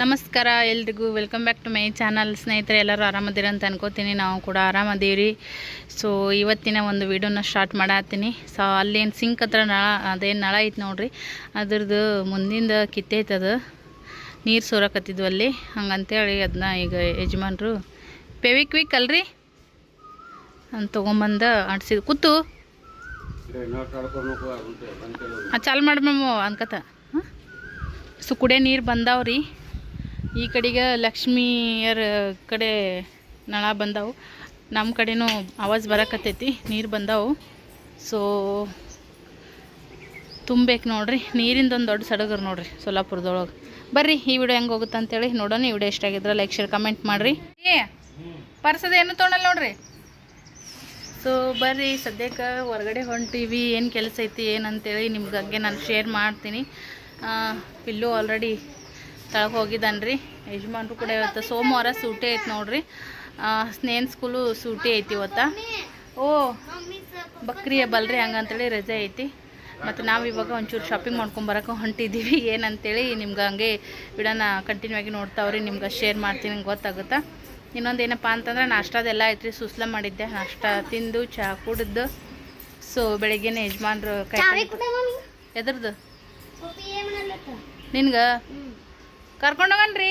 ನಮಸ್ಕಾರ, ಎಲ್ರಿಗೂ welcome back to my channel. ಸ್ನೇಹಿತರೆ, ಎಲ್ಲರೂ ಆರಾಮದಿರ ಅಂತ ಅನ್ಕೋತೀನಿ. ನಾವು ಕೂಡ ಆರಾಮದೀವಿ ಸೊ ಇವತ್ತಿನ ಒಂದು ವಿಡಿಯೋನ ಸ್ಟಾರ್ಟ್ ಮಾಡತ್ತೀನಿ ಸೊ ಅಲ್ಲೇನು ಸಿಂಕ್ ಹತ್ರ ನಳ, ಅದೇನು ನಳ ಐತೆ ನೋಡ್ರಿ. ಅದ್ರದ್ದು ಮುಂದಿಂದ ಕಿತ್ತೈತದು ನೀರು ಸೋರಕತ್ತಿದ್ವು ಅಲ್ಲಿ. ಹಂಗಂತೇಳಿ ಅದನ್ನ ಈಗ ಯಜಮಾನ್ರು ಪೆವಿಕ್ವಿಕ್ ಅಲ್ರಿ? ಅಂತ ತೊಗೊಂಬಂದು ಆಡ್ಸಿದ್. ಕೂತು. ಚಾಲ್ ಮಾಡಿ ಮ್ಯಾಮು ಅನ್ಕತ ಸೊ, ಕುಡಿಯೋ ನೀರು ಬಂದಾವ್ರಿ. ಈ ಕಡೆಗೆ ಲಕ್ಷ್ಮಿಯರ ಕಡೆ ನಳ ಬಂದಾವು. ನಮ್ಮ ಕಡೆನೂ ಆವಾಜ್ ಬರಕತ್ತೈತಿ, ನೀರು ಬಂದಾವು. ಸೊ ತುಂಬೇಕು ನೋಡ್ರಿ, ನೀರಿಂದ ಒಂದು ದೊಡ್ಡ ಸಡಗರ್ ನೋಡ್ರಿ ಸೊಲ್ಲಾಪುರದೊಳಗೆ ಬರ್ರಿ, ಈ ವಿಡಿಯೋ ಹೆಂಗೆ ಹೋಗುತ್ತೆ ಅಂತೇಳಿ ನೋಡೋಣ. ಈ ವಿಡಿಯೋ ಎಷ್ಟಾಗಿದ್ರೆ ಲೈಕ್ ಶೇರ್ ಕಮೆಂಟ್ ಮಾಡಿರಿ. ಏ, ಪರ್ಸದ ಏನು ತೊಗೊಳಲ್ಲ ನೋಡ್ರಿ? ಸೊ ಬರ್ರಿ, ಸದ್ಯಕ್ಕೆ ಹೊರಗಡೆ ಹೊಂಟೀವಿ. ಏನು ಕೆಲಸ ಐತಿ, ಏನಂತೇಳಿ ನಿಮ್ಗೆ ಹಂಗೆ ನಾನು ಶೇರ್ ಮಾಡ್ತೀನಿ. ಪಿಲ್ಲು ಆಲ್ರೆಡಿ ತಳಗೆ ಹೋಗಿದ್ದಾನೆ ರೀ ಯಜಮಾನ್ರು ಕೂಡ ಇವತ್ತು ಸೋಮವಾರ ಸೂಟಿ ಐತೆ ನೋಡ್ರಿ. ಸ್ನೇನ್ ಸ್ನೇಹನ್ ಸ್ಕೂಲು ಸೂಟಿ ಐತಿ ಇವತ್ತ. ಓ ಬಕ್ರಿ ಬಲ್ರಿ ಹಂಗಂತೇಳಿ ರಜೆ ಐತಿ. ಮತ್ತು ನಾವು ಇವಾಗ ಒಂಚೂರು ಶಾಪಿಂಗ್ ಮಾಡ್ಕೊಂಬರಕ್ಕೆ ಹೊಂಟಿದ್ದೀವಿ ಏನಂತೇಳಿ ನಿಮ್ಗೆ ಹಂಗೆ ವಿಡೋನ ಕಂಟಿನ್ಯೂ ಆಗಿ ನೋಡ್ತಾವ್ರಿ ನಿಮ್ಗೆ ಶೇರ್ ಮಾಡ್ತೀನಿ ನಂಗೆ ಗೊತ್ತಾಗುತ್ತಾ. ಇನ್ನೊಂದು ಏನಪ್ಪ ಅಂತಂದ್ರೆ ನಾಷ್ಟಾದೆಲ್ಲ ಐತ್ರಿ ಸುಸ್ಲ ಮಾಡಿದ್ದೆ. ನಾಷ್ಟ ತಿಂದು ಚಹಾ ಕುಡಿದು. ಸೊ ಬೆಳಿಗ್ಗೆನೆ ಯಜಮಾನ್ರು ಕೈ ಎದ್ರದ್ದು ನಿನ್ಗೆ? ಕರ್ಕೊಂಡೋಗನ್ರಿ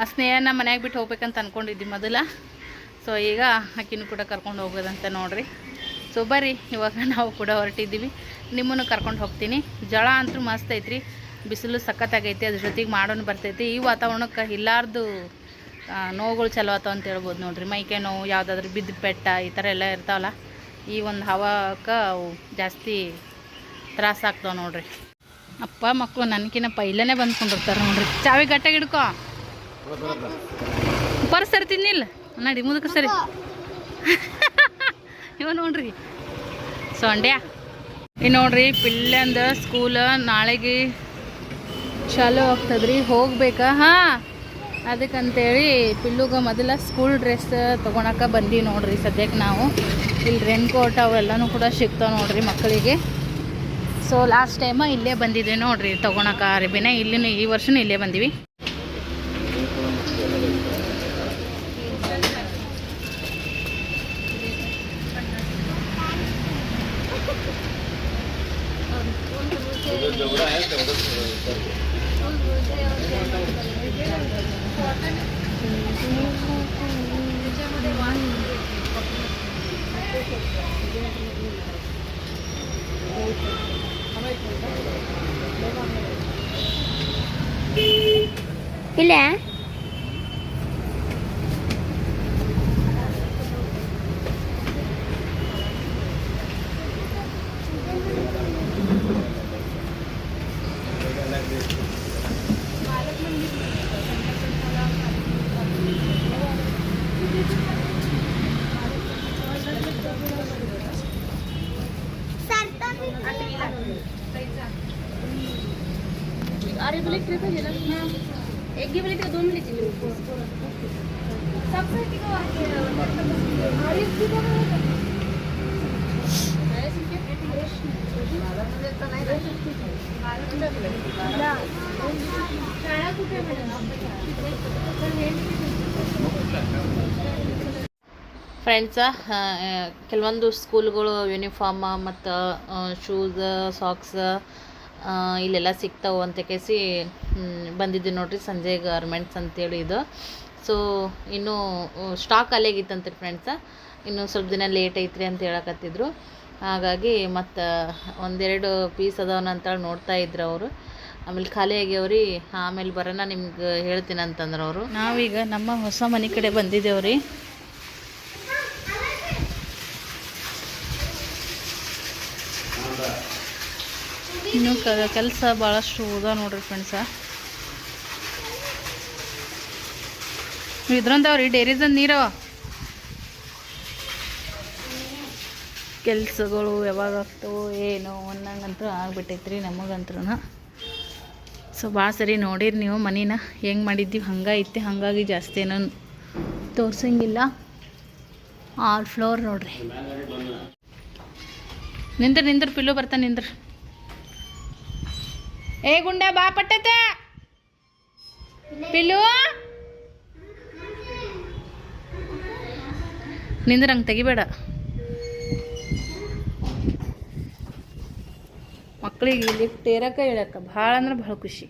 ಆ ಸ್ನೇಹನ ಮನೆಯಾಗ ಬಿಟ್ಟು ಹೋಗ್ಬೇಕಂತ ಅನ್ಕೊಂಡಿದ್ವಿ ಮೊದಲ. ಸೊ ಈಗ ಆಕಿನೂ ಕೂಡ ಕರ್ಕೊಂಡು ಹೋಗೋದಂತ ನೋಡ್ರಿ. ಸೊ ಬರ್ರಿ ಇವಾಗ ನಾವು ಕೂಡ ಹೊರಟಿದ್ದೀವಿ. ನಿಮ್ಮನ್ನು ಕರ್ಕೊಂಡು ಹೋಗ್ತೀನಿ. ಜಳ ಅಂತೂ ಮಸ್ತ್ ಐತ್ರಿ. ಬಿಸಿಲು ಸಖತ್ತಾಗೈತಿ ಅದ್ರ ಜೊತೆಗೆ ಮಾಡೋನು ಬರ್ತೈತಿ. ಈ ವಾತಾವರಣಕ್ಕೆ ಇಲ್ಲಾರ್ದು ನೋವುಗಳು ಚಲೋ ಆತಾವ ಅಂತ ಹೇಳ್ಬೋದು ನೋಡ್ರಿ. ಮೈಕೈ ನೋವು ಯಾವುದಾದ್ರೂ ಬಿದ್ದು ಪೆಟ್ಟ ಈ ಥರ ಎಲ್ಲ ಇರ್ತಾವಲ್ಲ ಈ ಒಂದು ಹವಾಕ್ಕೆ ಅವು ಜಾಸ್ತಿ ತ್ರಾಸ ಆಗ್ತಾವೆ ನೋಡ್ರಿ. ಅಪ್ಪ ಮಕ್ಕಳು ನನಗಿನ ಪೈಲನೇ ಬಂದ್ಕೊಂಡಿರ್ತಾರೆ ನೋಡ್ರಿ. ಚಾವಿ ಗಟ್ಟಾಗಿ ಹಿಡ್ಕೊ. ಪರ್ಸ್ ತಿನ್ನಿಲ್ಲ ನಡಿ ಮುದಕ್ಕೆ ಸರಿ. ಇವ ನೋಡ್ರಿ. ಸೊಂಡ್ಯಾ. ಈ ನೋಡ್ರಿ, ಪಿಲ್ಲಂದ ಸ್ಕೂಲ್ ನಾಳೆಗೆ ಚಾಲು ಆಗ್ತದ್ರಿ, ಹೋಗ್ಬೇಕಾ? ಹಾಂ. ಅದಕ್ಕಂತೇಳಿ ಪಿಲ್ಲುಗ ಮೊದಲ ಸ್ಕೂಲ್ ಡ್ರೆಸ್ ತೊಗೊಳಕ್ಕೆ ಬಂದೀವಿ ನೋಡ್ರಿ ಸದ್ಯಕ್ಕೆ ನಾವು. ಇಲ್ಲಿ ರೆನ್ ಕೋಟ್ ಅವೆಲ್ಲನೂ ಕೂಡ ಸಿಗ್ತಾವೆ ನೋಡ್ರಿ ಮಕ್ಕಳಿಗೆ. ಸೊ ಲಾಸ್ಟ್ ಟೈಮ್ ಇಲ್ಲೇ ಬಂದಿದ್ವಿ ನೋಡ್ರಿ ತೊಗೊಳಕ್ಕೆ ಅರಬಿನ. ಇಲ್ಲಿನೂ ಈ ವರ್ಷನೂ ಇಲ್ಲೇ ಬಂದೀವಿ. किल्या अरे तुला ट्रिप गेला एक ही बोले तो दोन मिली चाहिए सबसे की अरे इसकी शाळा कुठे ಫ್ರೆಂಡ್ಸ ಕೆಲವೊಂದು ಸ್ಕೂಲ್ಗಳು ಯೂನಿಫಾರ್ಮ ಮತ್ತು ಶೂಸ್ ಸಾಕ್ಸ್ ಇಲ್ಲೆಲ್ಲ ಸಿಗ್ತಾವು ಅಂತ ಕೇಸಿ ಬಂದಿದ್ದೆ ನೋಡಿರಿ ಸಂಜಯ್ ಗಾರ್ಮೆಂಟ್ಸ್ ಅಂತೇಳಿ ಇದು. ಸೊ ಇನ್ನೂ ಸ್ಟಾಕ್ ಅಲ್ಲೇಗಿತ್ತಂತ್ರಿ ಫ್ರೆಂಡ್ಸ ಇನ್ನು ಸ್ವಲ್ಪ ದಿನ ಲೇಟ್ ಐತ್ರಿ ಅಂತ ಹೇಳಕತ್ತಿದ್ರು. ಹಾಗಾಗಿ ಮತ್ತು ಒಂದೆರಡು ಪೀಸ್ ಅದಾವನ ಅಂತೇಳಿ ನೋಡ್ತಾ ಇದ್ರು ಅವರು. ಆಮೇಲೆ ಖಾಲಿ ಆಗ್ಯಾವ್ರಿ, ಆಮೇಲೆ ಬರೋಣ ನಿಮ್ಗೆ ಹೇಳ್ತೀನಿ ಅಂತಂದ್ರೆ ಅವರು. ನಾವೀಗ ನಮ್ಮ ಹೊಸ ಮನೆ ಕಡೆ ಬಂದಿದ್ದೇವ್ರಿ ಇನ್ನು ಕೆಲಸ ಭಾಳಷ್ಟು ಉದ ನೋಡ್ರಿ ಫ್ರೆಂಡ್ಸ ಇದ್ರಂದವ್ರಿ, ಡೇರಿದಂದು ನೀರವ ಕೆಲಸಗಳು ಯಾವಾಗ ಆಗ್ತವೋ ಏನೋ ಅನ್ನಂಗಂತೂ ಆಗ್ಬಿಟ್ಟೈತ್ರಿ ನಮಗಂತ್ರು ಸೊ ಭಾಳ ಸರಿ ನೋಡಿರಿ ನೀವು ಮನೇನ, ಹೆಂಗೆ ಮಾಡಿದ್ದೀವಿ ಹಂಗೆ ಐತೆ ಹಾಗಾಗಿ ಜಾಸ್ತಿ ಏನೋ ತೋರ್ಸಂಗಿಲ್ಲ. ಆರು ಫ್ಲೋರ್ ನೋಡ್ರಿ. ನಿಂದ್ರ ನಿಂದ್ರ, ಪಿಲ್ಲು ಬರ್ತಾನೆ ನಿಂದ್ರ. ಏ బా ಬಾ ಪಟ್ಟತೆ. ಪಿಲ್ಲು. ನಿಂದ್ರಂಗೆ ತೆಗಿಬೇಡ. ಮಕ್ಕಳಿಗೆ ಲಿಫ್ಟ್ ಏರಕ ಹೇಳಕ್ಕ ಭಾಳ ಅಂದ್ರೆ ಭಾಳ ಖುಷಿ.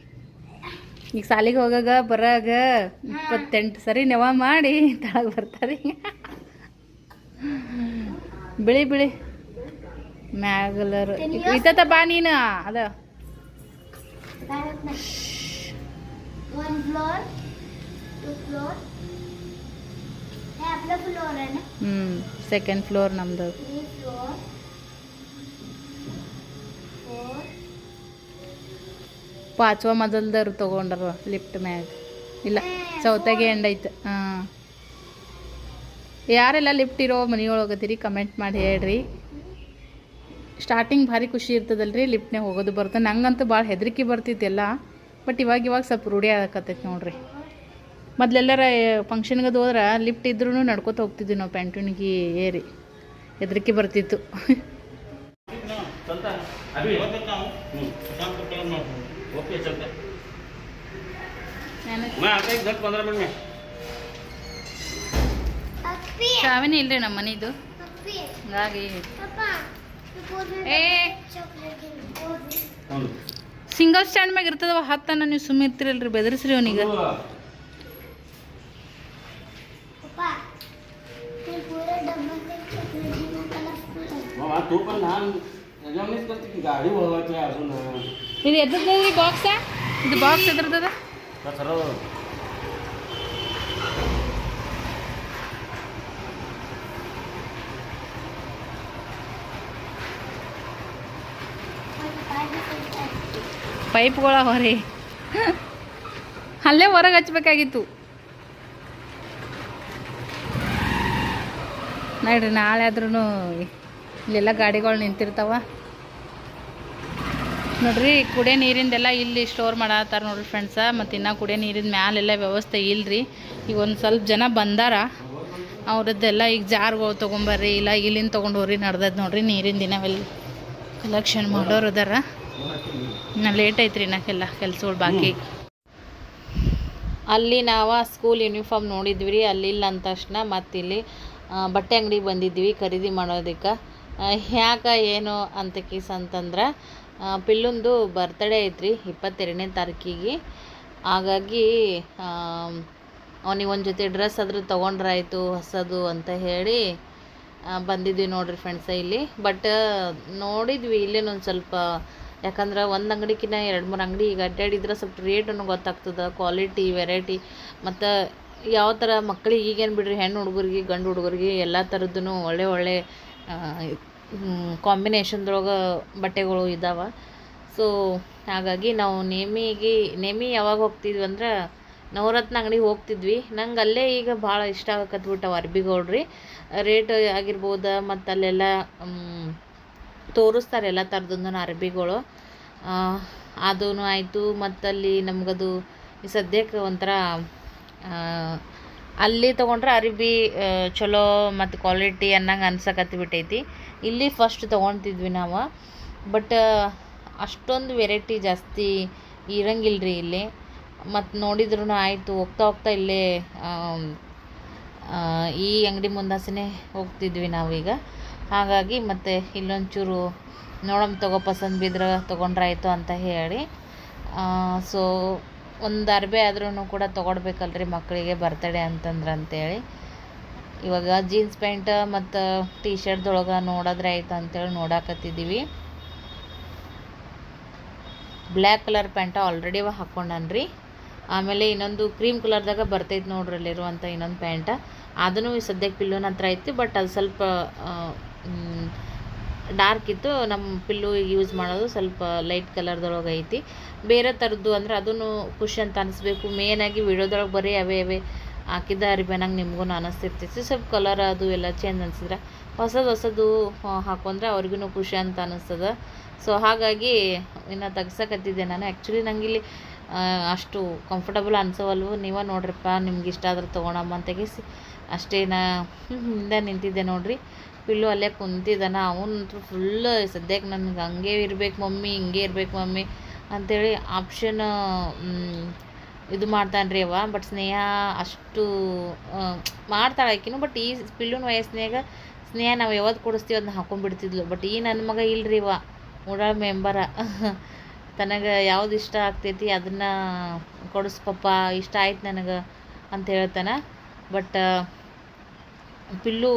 ಈಗ ಸಾಲಿಗೆ ಹೋಗಾಗ ಬರಾಗ ಇಪ್ಪತ್ತೆಂಟು ಸರಿ ನೆವ ಮಾಡಿ ತಳಗೆ ಬರ್ತಾರೆ. ಬಿಳಿ ಬಿಳಿ. ಮ್ಯಾಗಲರು. ಇತ್ತ ಬಾ ನೀನು. ಅದ. वन फ्लोर टू फ्लोर हे आपलं फ्लोर आहे ना ಹ್ಞೂ ಸೆಕೆಂಡ್ ಫ್ಲೋರ್ ನಮ್ದು थ्री फ्लोर फोर ಪಾಚವ ಮಜಲ್ದವ್ರು ತೊಗೊಂಡ್ರ ಲಿಫ್ಟ್ ಮ್ಯಾಗ ಇಲ್ಲ ಚೌತಾಗೆ ಎಂಡ್ ಐತೆ ಹಾಂ ಯಾರೆಲ್ಲ ಲಿಫ್ಟ್ ಇರೋ ಮನೆಯೊಳಗದಿರಿ ಕಮೆಂಟ್ ಮಾಡಿ ಹೇಳ್ರಿ ಸ್ಟಾರ್ಟಿಂಗ್ ಭಾರಿ ಖುಷಿ ಇರ್ತದಲ್ರಿ ಲಿಫ್ಟ್ನಾಗ ಹೋಗೋದು ಬರ್ತದೆ ನಂಗಂತೂ ಭಾಳ ಹೆದರಿಕೆ ಬರ್ತಿದ್ದೆಲ್ಲ ಬಟ್ ಇವಾಗ ಇವಾಗ ಸ್ವಲ್ಪ ರೂಢಿ ಆಗಕತ್ತೈತೆ ನೋಡ್ರಿ. ಮೊದಲೆಲ್ಲರ ಫಂಕ್ಷನ್ಗದು ಹೋದ್ರೆ ಲಿಫ್ಟ್ ಇದ್ರೂ ನಡ್ಕೊತ ಹೋಗ್ತಿದ್ವಿ ನಾವು ಪ್ಯಾಂಟೂನಿಗೆ ಏರಿ. ಹೆದರಿಕೆ ಬರ್ತಿತ್ತು. ಶಾವಿನಿ ಇಲ್ರಿ ನಮ್ಮ ಮನೆದು ಹಾಗಾಗಿ ಸಿಂಗಲ್ ಸ್ಟ್ಯಾಂಡ್ ಮ್ಯಾಗ ಇರ್ತದ ಹತ್ತನ ನೀವು ಸುಮ್ಮನೆ ಇರ್ತಿರಲ್ರಿ ಬೆದರಿಸ್ರಿ ಅವನಿಗೆ. ಇದು ಎದ್ರದ್ರಿ ಬಾಕ್ಸ ಇದು ಬಾಕ್ಸ್ ಎದ್ರದದ ಪೈಪ್ಗಳ ಹೊರೆ. ಅಲ್ಲೇ ಹೊರಗೆ ಹಚ್ಬೇಕಾಗಿತ್ತು. ನೋಡ್ರಿ, ನಾಳೆ ಆದ್ರೂ ಇಲ್ಲೆಲ್ಲ ಗಾಡಿಗಳು ನಿಂತಿರ್ತಾವ. ನೋಡ್ರಿ, ಕುಡಿಯೋ ನೀರಿಂದೆಲ್ಲ ಇಲ್ಲಿ ಸ್ಟೋರ್ ಮಾಡತ್ತಾರ ನೋಡ್ರಿ ಫ್ರೆಂಡ್ಸ ಮತ್ತು ಇನ್ನೂ ಕುಡಿಯೋ ನೀರಿನ ಮ್ಯಾಲೆಲ್ಲ ವ್ಯವಸ್ಥೆ ಇಲ್ರಿ. ಈಗ ಒಂದು ಸ್ವಲ್ಪ ಜನ ಬಂದಾರ. ಅವ್ರದ್ದೆಲ್ಲ ಈಗ ಜಾರ್ಗಳು ತೊಗೊಂಬರ್ರಿ, ಇಲ್ಲ ಇಲ್ಲಿಂದ ತೊಗೊಂಡು ಹೋಗ್ರಿ ನಡ್ದದ ನೋಡ್ರಿ ನೀರಿನ ದಿನವೆಲ್ಲ ಕಲೆಕ್ಷನ್ ಮಾಡೋರು ಅದಾರ. ಇನ್ನು ಲೇಟ್ ಐತ್ರಿ ನಾಕೆಲ್ಲ ಕೆಲ್ಸಗಳು ಬಾಕಿ. ಅಲ್ಲಿ ನಾವು ಸ್ಕೂಲ್ ಯೂನಿಫಾರ್ಮ್ ನೋಡಿದ್ವಿ ರೀ ಅಲ್ಲಿ ಇಲ್ಲ ಅಂದ ತಕ್ಷಣ ಮತ್ತು ಇಲ್ಲಿ ಬಟ್ಟೆ ಅಂಗಡಿಗೆ ಬಂದಿದ್ವಿ ಖರೀದಿ ಮಾಡೋದಕ್ಕೆ. ಯಾಕೆ ಏನು ಅಂತ ಕೀಸ್ ಅಂತಂದ್ರೆ ಪಿಲ್ಲುಂದು ಬರ್ತಡೇ ಐತ್ರಿ ಇಪ್ಪತ್ತೆರಡನೇ ತಾರೀಕಿಗೆ. ಹಾಗಾಗಿ ಅವನಿಗೆ ಒಂದು ಜೊತೆ ಡ್ರೆಸ್ ಆದರೂ ತೊಗೊಂಡ್ರಾಯ್ತು ಹೊಸದು ಅಂತ ಹೇಳಿ ಬಂದಿದ್ವಿ ನೋಡ್ರಿ ಫ್ರೆಂಡ್ಸ ಇಲ್ಲಿ. ಬಟ್ ನೋಡಿದ್ವಿ ಇಲ್ಲೇನೊಂದು ಸ್ವಲ್ಪ ಯಾಕಂದ್ರೆ ಒಂದು ಅಂಗಡಿಕಿನ್ನ ಎರಡು ಮೂರು ಅಂಗಡಿ ಈಗ ಅಡ್ಡಾಡಿದ್ರೆ ಸ್ವಲ್ಪ ರೇಟನ್ನು ಗೊತ್ತಾಗ್ತದೆ ಕ್ವಾಲಿಟಿ ವೆರೈಟಿ ಮತ್ತು ಯಾವ ಥರ ಮಕ್ಳಿಗೆ ಈಗೇನು ಬಿಡ್ರಿ ಹೆಣ್ಣು ಹುಡುಗರಿಗೆ, ಗಂಡು ಹುಡುಗರಿಗೆ ಎಲ್ಲ ಥರದ್ದು ಒಳ್ಳೆ ಒಳ್ಳೆ ಕಾಂಬಿನೇಷನ್ದೊಳಗೆ ಬಟ್ಟೆಗಳು ಇದ್ದಾವೆ ಸೊ ಹಾಗಾಗಿ ನಾವು ನೇಮಿಗೆ, ನೇಮಿ ಯಾವಾಗ ಹೋಗ್ತಿದ್ವಿ ಅಂದ್ರೆ ನವರತ್ನ ಅಂಗಡಿಗೆ ಹೋಗ್ತಿದ್ವಿ. ನಂಗೆ ಅಲ್ಲೇ ಈಗ ಭಾಳ ಇಷ್ಟ ಆಗಕತ್ಬಿಟ್ಟವು ಅರ್ಬಿಗಳು ರೀ ರೇಟ್ ಆಗಿರ್ಬೋದು ಮತ್ತು ಅಲ್ಲೆಲ್ಲ ತೋರಿಸ್ತಾರೆ ಎಲ್ಲ ಥರದ್ದು ಅರ್ಬಿಗಳು. ಅದೂ ಆಯಿತು, ಮತ್ತಲ್ಲಿ ನಮಗದು ಈ ಸದ್ಯಕ್ಕೆ ಒಂಥರ ಅಲ್ಲಿ ತೊಗೊಂಡ್ರೆ ಅರಿಬಿ ಚಲೋ ಮತ್ತು ಕ್ವಾಲಿಟಿ ಅನ್ನಂಗೆ ಅನ್ಸಕತ್ಬಿಟ್ಟೈತಿ ಇಲ್ಲಿ ಫಸ್ಟ್ ತೊಗೊಳ್ತಿದ್ವಿ ನಾವು. ಬಟ್ ಅಷ್ಟೊಂದು ವೆರೈಟಿ ಜಾಸ್ತಿ ಇರಂಗಿಲ್ಲ ರೀ ಇಲ್ಲಿ. ಮತ್ತು ನೋಡಿದ್ರೂ ಆಯಿತು, ಹೋಗ್ತಾ ಹೋಗ್ತಾ ಇಲ್ಲೇ ಈ ಅಂಗಡಿ ಮುಂದಾಸನೆ ಹೋಗ್ತಿದ್ವಿ ನಾವೀಗ. ಹಾಗಾಗಿ ಮತ್ತು ಇಲ್ಲೊಂಚೂರು ನೋಡಮ್ ತಗೋ ಪಸಂದ್ ಬಿದ್ರೆ ತೊಗೊಂಡ್ರಾಯ್ತು ಅಂತ ಹೇಳಿ. ಸೊ, ಒಂದು ಅರ್ಬೆ ಆದ್ರೂ ಕೂಡ ತೊಗೊಡ್ಬೇಕಲ್ರಿ ಮಕ್ಕಳಿಗೆ ಬರ್ತಡೇ ಅಂತಂದ್ರೆ ಅಂತೇಳಿ ಇವಾಗ ಜೀನ್ಸ್ ಪ್ಯಾಂಟ್ ಮತ್ತು ಟೀ ಶರ್ಟ್ದೊಳಗೆ ನೋಡಿದ್ರೆ ಆಯ್ತು ಅಂತೇಳಿ ನೋಡಾಕತ್ತಿದ್ದೀವಿ. ಬ್ಲ್ಯಾಕ್ ಕಲರ್ ಪ್ಯಾಂಟ ಆಲ್ರೆಡಿ ಹಾಕ್ಕೊಂಡನ್ರಿ ಆಮೇಲೆ ಇನ್ನೊಂದು ಕ್ರೀಮ್ ಕಲರ್ದಾಗ ಬರ್ತೈತೆ ನೋಡ್ರಿ ಅಲ್ಲಿರುವಂಥ ಇನ್ನೊಂದು ಪ್ಯಾಂಟ. ಅದನ್ನು ಸದ್ಯಕ್ಕೆ ಪಿಲ್ಲೋನ ಹತ್ರ ಐತಿ, ಬಟ್ ಅದು ಸ್ವಲ್ಪ ಡಾರ್ಕ್ ಇತ್ತು ನಮ್ಮ ಪಿಲ್ಲು ಯೂಸ್ ಮಾಡೋದು ಸ್ವಲ್ಪ ಲೈಟ್ ಕಲರ್ದೊಳಗೆ ಐತಿ. ಬೇರೆ ಥರದ್ದು ಅಂದ್ರೆ ಅದನ್ನು ಖುಷಿ ಅಂತ ಅನಿಸ್ಬೇಕು. ಮೇನಾಗಿ ವಿಡಿಯೋದೊಳಗೆ ಬರೀ ಅವೇ ಅವೇ ಹಾಕಿದ್ದ ಅರಿಬೇನಂಗೆ ನಿಮಗೂ ಅನಿಸ್ತಿರ್ತೈತಿ ಸ್ವಲ್ಪ ಕಲರ್ ಅದು ಎಲ್ಲ ಚೇಂಜ್ ಅನಿಸಿದ್ರೆ ಹೊಸದು ಹೊಸದು ಹಾಕೊಂಡ್ರೆ ಅವ್ರಿಗೂ ಖುಷಿ ಅಂತ ಅನಿಸ್ತದೆ. ಸೊ ಹಾಗಾಗಿ ಇನ್ನು ತೆಗ್ಸಕತ್ತಿದ್ದೆ ನಾನು. ಆ್ಯಕ್ಚುಲಿ ಇಲ್ಲಿ ಅಷ್ಟು ಕಂಫರ್ಟಬಲ್ ಅನ್ಸವಲ್ವು ನೀವೇ ನೋಡ್ರಪ್ಪ. ನಿಮ್ಗೆ ಇಷ್ಟ ಆದ್ರೆ ತೊಗೊಳಮ್ಮ ಅಂತ ತೆಗಿಸಿ ಅಷ್ಟೇ ನಾ ಹಿಂದೆ ನಿಂತಿದ್ದೆ ನೋಡ್ರಿ. ಪಿಲ್ಲು ಅಲ್ಲೇ ಕುಂತಿದ್ದಾನ ಅವನಂತೂ ಫುಲ್ ಸದ್ಯಕ್ಕೆ ನನಗೆ ಹಂಗೆ ಇರ್ಬೇಕು ಮಮ್ಮಿ, ಹಿಂಗೆ ಇರ್ಬೇಕು ಮಮ್ಮಿ ಅಂಥೇಳಿ ಆಪ್ಷನ್ ಇದು ಮಾಡ್ತಾನೆ ರೀ ಅವ ಬಟ್ ಸ್ನೇಹ ಅಷ್ಟು ಮಾಡ್ತಾಳೆ ಆಕಿನು ಬಟ್ ಈ ಪಿಲ್ಲುನ ವಯಸ್ಸಿನಾಗ ಸ್ನೇಹ ನಾವು ಯಾವತ್ತು ಕೊಡಿಸ್ತೀವಿ ಅದನ್ನ ಹಾಕೊಂಡ್ಬಿಡ್ತಿದ್ಲು ಬಟ್ ಈ ನನ್ನ ಮಗ ಇಲ್ರಿ ಇವ ಉಡಾಳ ಮೆಂಬರ ತನಗೆ ಯಾವ್ದು ಇಷ್ಟ ಆಗ್ತೈತಿ ಅದನ್ನು ಕೊಡಿಸ್ ಪಪ್ಪ ಇಷ್ಟ ಆಯ್ತು ನನಗೆ ಅಂತ ಹೇಳ್ತಾನೆ. ಬಟ್ ಪಿಲ್ಲು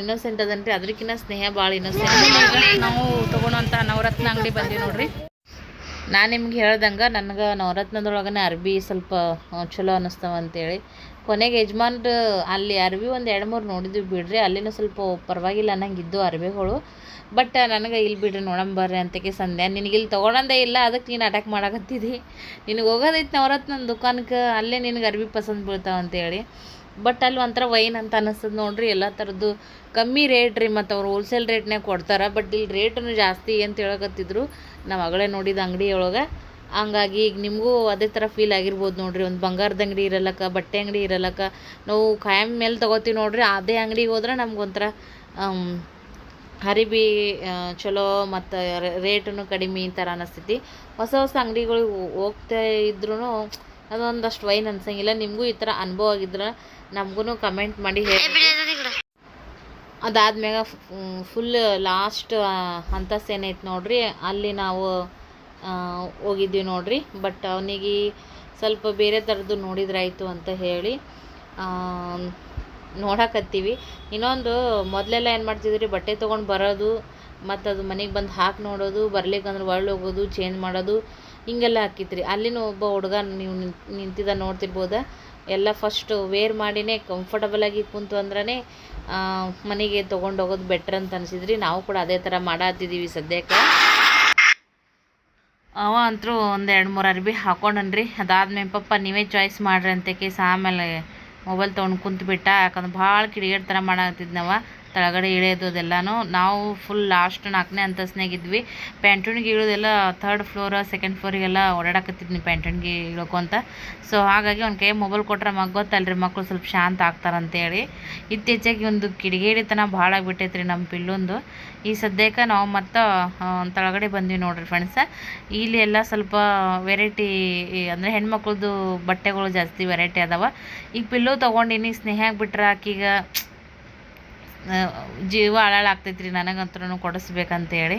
ಇನ್ನೋಸೆಂಟ್ ಅದನ್ರಿ ಅದಕ್ಕಿಂತ ಸ್ನೇಹ ಭಾಳ ಇನ್ನೋಸೆಂಟ್ ನಾವು ತೊಗೊಳೋಂಥ ನವರತ್ನ ಅಂಗಡಿ ಬಂದೀವಿ ನೋಡ್ರಿ. ನಾನು ನಿಮ್ಗೆ ಹೇಳ್ದಂಗೆ ನನಗೆ ನವರತ್ನದೊಳಗನೆ ಅರ್ಬಿ ಸ್ವಲ್ಪ ಚಲೋ ಅನ್ನಿಸ್ತಾವ ಅಂತೇಳಿ. ಕೊನೆಗೆ ಯಜಮಾನ್ರು ಅಲ್ಲಿ ಅರ್ಬಿ ಒಂದು ಎರಡು ಮೂರು ನೋಡಿದ್ವಿ ಬಿಡ್ರಿ. ಅಲ್ಲಿನ ಸ್ವಲ್ಪ ಪರವಾಗಿಲ್ಲ ನಂಗೆ ಇದ್ದು ಅರ್ಬಿಗಳು. ಬಟ್ ನನಗೆ ಇಲ್ಲಿ ಬಿಡ್ರಿ ನೋಡಂಬರ್ರಿ ಅಂತಕ್ಕೆ ಸಂಧ್ಯಾ ನಿನಗೆ ಇಲ್ಲಿ ತೊಗೊಳಂದೇ ಇಲ್ಲ ಅದಕ್ಕೆ ನೀನು ಅಟ್ಯಾಕ್ ಮಾಡಕತ್ತಿದ್ದಿ ನಿನಗೆ ಹೋಗೋದೈತೆ ನವರತ್ನ ದುಕಾನ್ಗೆ ಅಲ್ಲೇ ನಿನಗೆ ಅರ್ಬಿ ಪಸಂದ್ ಬೀಳ್ತಾವ ಅಂತೇಳಿ. ಬಟ್ ಅಲ್ಲಿ ಒಂಥರ ವೈನ್ ಅಂತ ಅನ್ನಿಸ್ತದೆ ನೋಡ್ರಿ, ಎಲ್ಲ ಥರದ್ದು ಕಮ್ಮಿ ರೇಟ್ ರೀ ಮತ್ತು ಅವ್ರು ಹೋಲ್ಸೇಲ್ ರೇಟ್ನಾಗ ಕೊಡ್ತಾರೆ. ಬಟ್ ಇಲ್ಲಿ ರೇಟನ್ನು ಜಾಸ್ತಿ ಅಂತ ಹೇಳಕತ್ತಿದ್ರು, ನಾವು ಅಗಳೇ ನೋಡಿದ ಅಂಗಡಿ ಒಳಗೆ. ಹಂಗಾಗಿ ಈಗ ನಿಮಗೂ ಅದೇ ಥರ ಫೀಲ್ ಆಗಿರ್ಬೋದು ನೋಡ್ರಿ. ಒಂದು ಬಂಗಾರದ ಅಂಗಡಿ ಇರಲಕ್ಕ, ಬಟ್ಟೆ ಅಂಗಡಿ ಇರಲ್ಲಕ್ಕ ನಾವು ಖಾಯಂ ಮೇಲೆ ತೊಗೋತೀವಿ ನೋಡ್ರಿ. ಅದೇ ಅಂಗಡಿಗೆ ಹೋದ್ರೆ ನಮ್ಗೊಂಥರ ಹರಿಬಿ ಚಲೋ ಮತ್ತು ರೇಟನ್ನು ಕಡಿಮೆ ಥರ ಅನ್ನಿಸ್ತೈತಿ ಹೊಸ ಹೊಸ ಅಂಗಡಿಗಳಿಗೆ ಹೋಗ್ತಾ ಇದ್ರೂ ಅದೊಂದಷ್ಟು ವೈನ್ ಅನ್ಸಂಗಿಲ್ಲ ನಿಮಗೂ ಈ ಥರ ಅನುಭವ ಆಗಿದ್ರೆ ನಮಗೂ ಕಮೆಂಟ್ ಮಾಡಿ ಹೇಳಿ. ಅದಾದ್ಮ್ಯಾಗ ಫುಲ್ ಲಾಸ್ಟ್ ಹಂತಸ್ ಏನೈತೆ ನೋಡ್ರಿ ಅಲ್ಲಿ ನಾವು ಹೋಗಿದ್ದೀವಿ ಹೋಗಿದ್ವಿ ನೋಡ್ರಿ. ಬಟ್ ಅವನಿಗೆ ಸ್ವಲ್ಪ ಬೇರೆ ಥರದ್ದು ನೋಡಿದ್ರಾಯ್ತು ಅಂತ ಹೇಳಿ ನೋಡಕತ್ತೀವಿ. ಇನ್ನೊಂದು ಮೊದಲೆಲ್ಲ ಏನು ಮಾಡ್ತಿದ್ರಿ ಬಟ್ಟೆ ತೊಗೊಂಡು ಬರೋದು ಮತ್ತು ಅದು ಮನೆಗೆ ಬಂದು ಹಾಕಿ ನೋಡೋದು ಬರ್ಲಿಕ್ಕಂದ್ರೆ ಒಳ್ಳೆ ಹೋಗೋದು ಚೇಂಜ್ ಮಾಡೋದು ಹಿಂಗೆಲ್ಲ ಹಾಕಿದ್ರಿ. ಅಲ್ಲಿನೂ ಒಬ್ಬ ಹುಡುಗ ನೀವು ನಿಂತ್- ನಿಂತಿದ್ದ ನೋಡ್ತಿರ್ಬೋದ? ಎಲ್ಲ ಫಸ್ಟ್ ವೇರ್ ಮಾಡಿನೇ ಕಂಫರ್ಟಬಲಾಗಿ ಕುಂತು ಅಂದ್ರೆ ಮನೆಗೆ ತೊಗೊಂಡೋಗೋದು ಬೆಟ್ರ್ ಅಂತ ಅನಿಸಿದ್ರಿ. ನಾವು ಕೂಡ ಅದೇ ಥರ ಮಾಡತ್ತಿದ್ದೀವಿ ಸದ್ಯಕ್ಕೆ. ಅವ ಅಂತೂ ಒಂದು ಎರಡು ಮೂರು ಅರ್ಬಿ ಹಾಕೊಂಡನ್ರಿ. ಅದಾದ್ಮೇಲೆ ಪಪ್ಪ ನೀವೇ ಚಾಯ್ಸ್ ಮಾಡ್ರಿ ಅಂತ ಕೇಸ್ ಆಮೇಲೆ ಮೊಬೈಲ್ ತೊಗೊಂಡು ಕುಂತ್ಬಿಟ್ಟ. ಯಾಕಂದ್ರೆ ಭಾಳ ಕಿಡಿಗೇಡ್ ಥರ ಮಾಡತ್ತಿದ್ನವ ಕೆಳಗಡೆ ಇಳಿಯೋದು ಅದೆಲ್ಲಾನು ನಾವು ಫುಲ್ ಲಾಸ್ಟ್ ನಾಲ್ಕನೇ ಅಂತಸ್ನಾಗಿದ್ವಿ ಪ್ಯಾಂಟೂನ್ಗೆ ಇಳೋದೆಲ್ಲ ಥರ್ಡ್ ಫ್ಲೋರ್ ಸೆಕೆಂಡ್ ಫ್ಲೋರಿಗೆಲ್ಲ ಓಡಾಡಕತ್ತಿದ್ನಿ ಪ್ಯಾಂಟೂನ್ಗೆ ಇಳ್ಕೊಂತ ಸೊ ಹಾಗಾಗಿ ಅವ್ನ ಕೈ ಮೊಬೈಲ್ ಕೊಟ್ರೆ ಮಗ ಗೊತ್ತಲ್ರಿ ಮಕ್ಕಳು ಸ್ವಲ್ಪ ಶಾಂತ ಆಗ್ತಾರಂತೇಳಿ ಇತ್ತೀಚೆಗೆ ಒಂದು ಕಿಡಿಗೇಡಿತನ ಭಾಳ ಆಗ್ಬಿಟ್ಟೈತ್ರಿ ನಮ್ಮ ಪಿಲ್ಲೊಂದು. ಈ ಸದ್ಯಕ್ಕೆ ನಾವು ಮತ್ತೆ ತಳಗಡೆ ಬಂದ್ವಿ ನೋಡ್ರಿ ಫ್ರೆಂಡ್ಸ ಇಲ್ಲಿ ಎಲ್ಲ ಸ್ವಲ್ಪ ವೆರೈಟಿ ಅಂದರೆ ಹೆಣ್ಮಕ್ಳದ್ದು ಬಟ್ಟೆಗಳು ಜಾಸ್ತಿ ವೆರೈಟಿ ಅದಾವ. ಈಗ ಪಿಲ್ಲು ತೊಗೊಂಡಿನಿ ಸ್ನೇಹ ಬಿಟ್ರೆ ಆಕೀಗ ಜೀವ ಹಾಳಾಗ್ತೈತ್ರಿ ನನಗಂತೂ ಕೊಡಿಸ್ಬೇಕಂತೇಳಿ.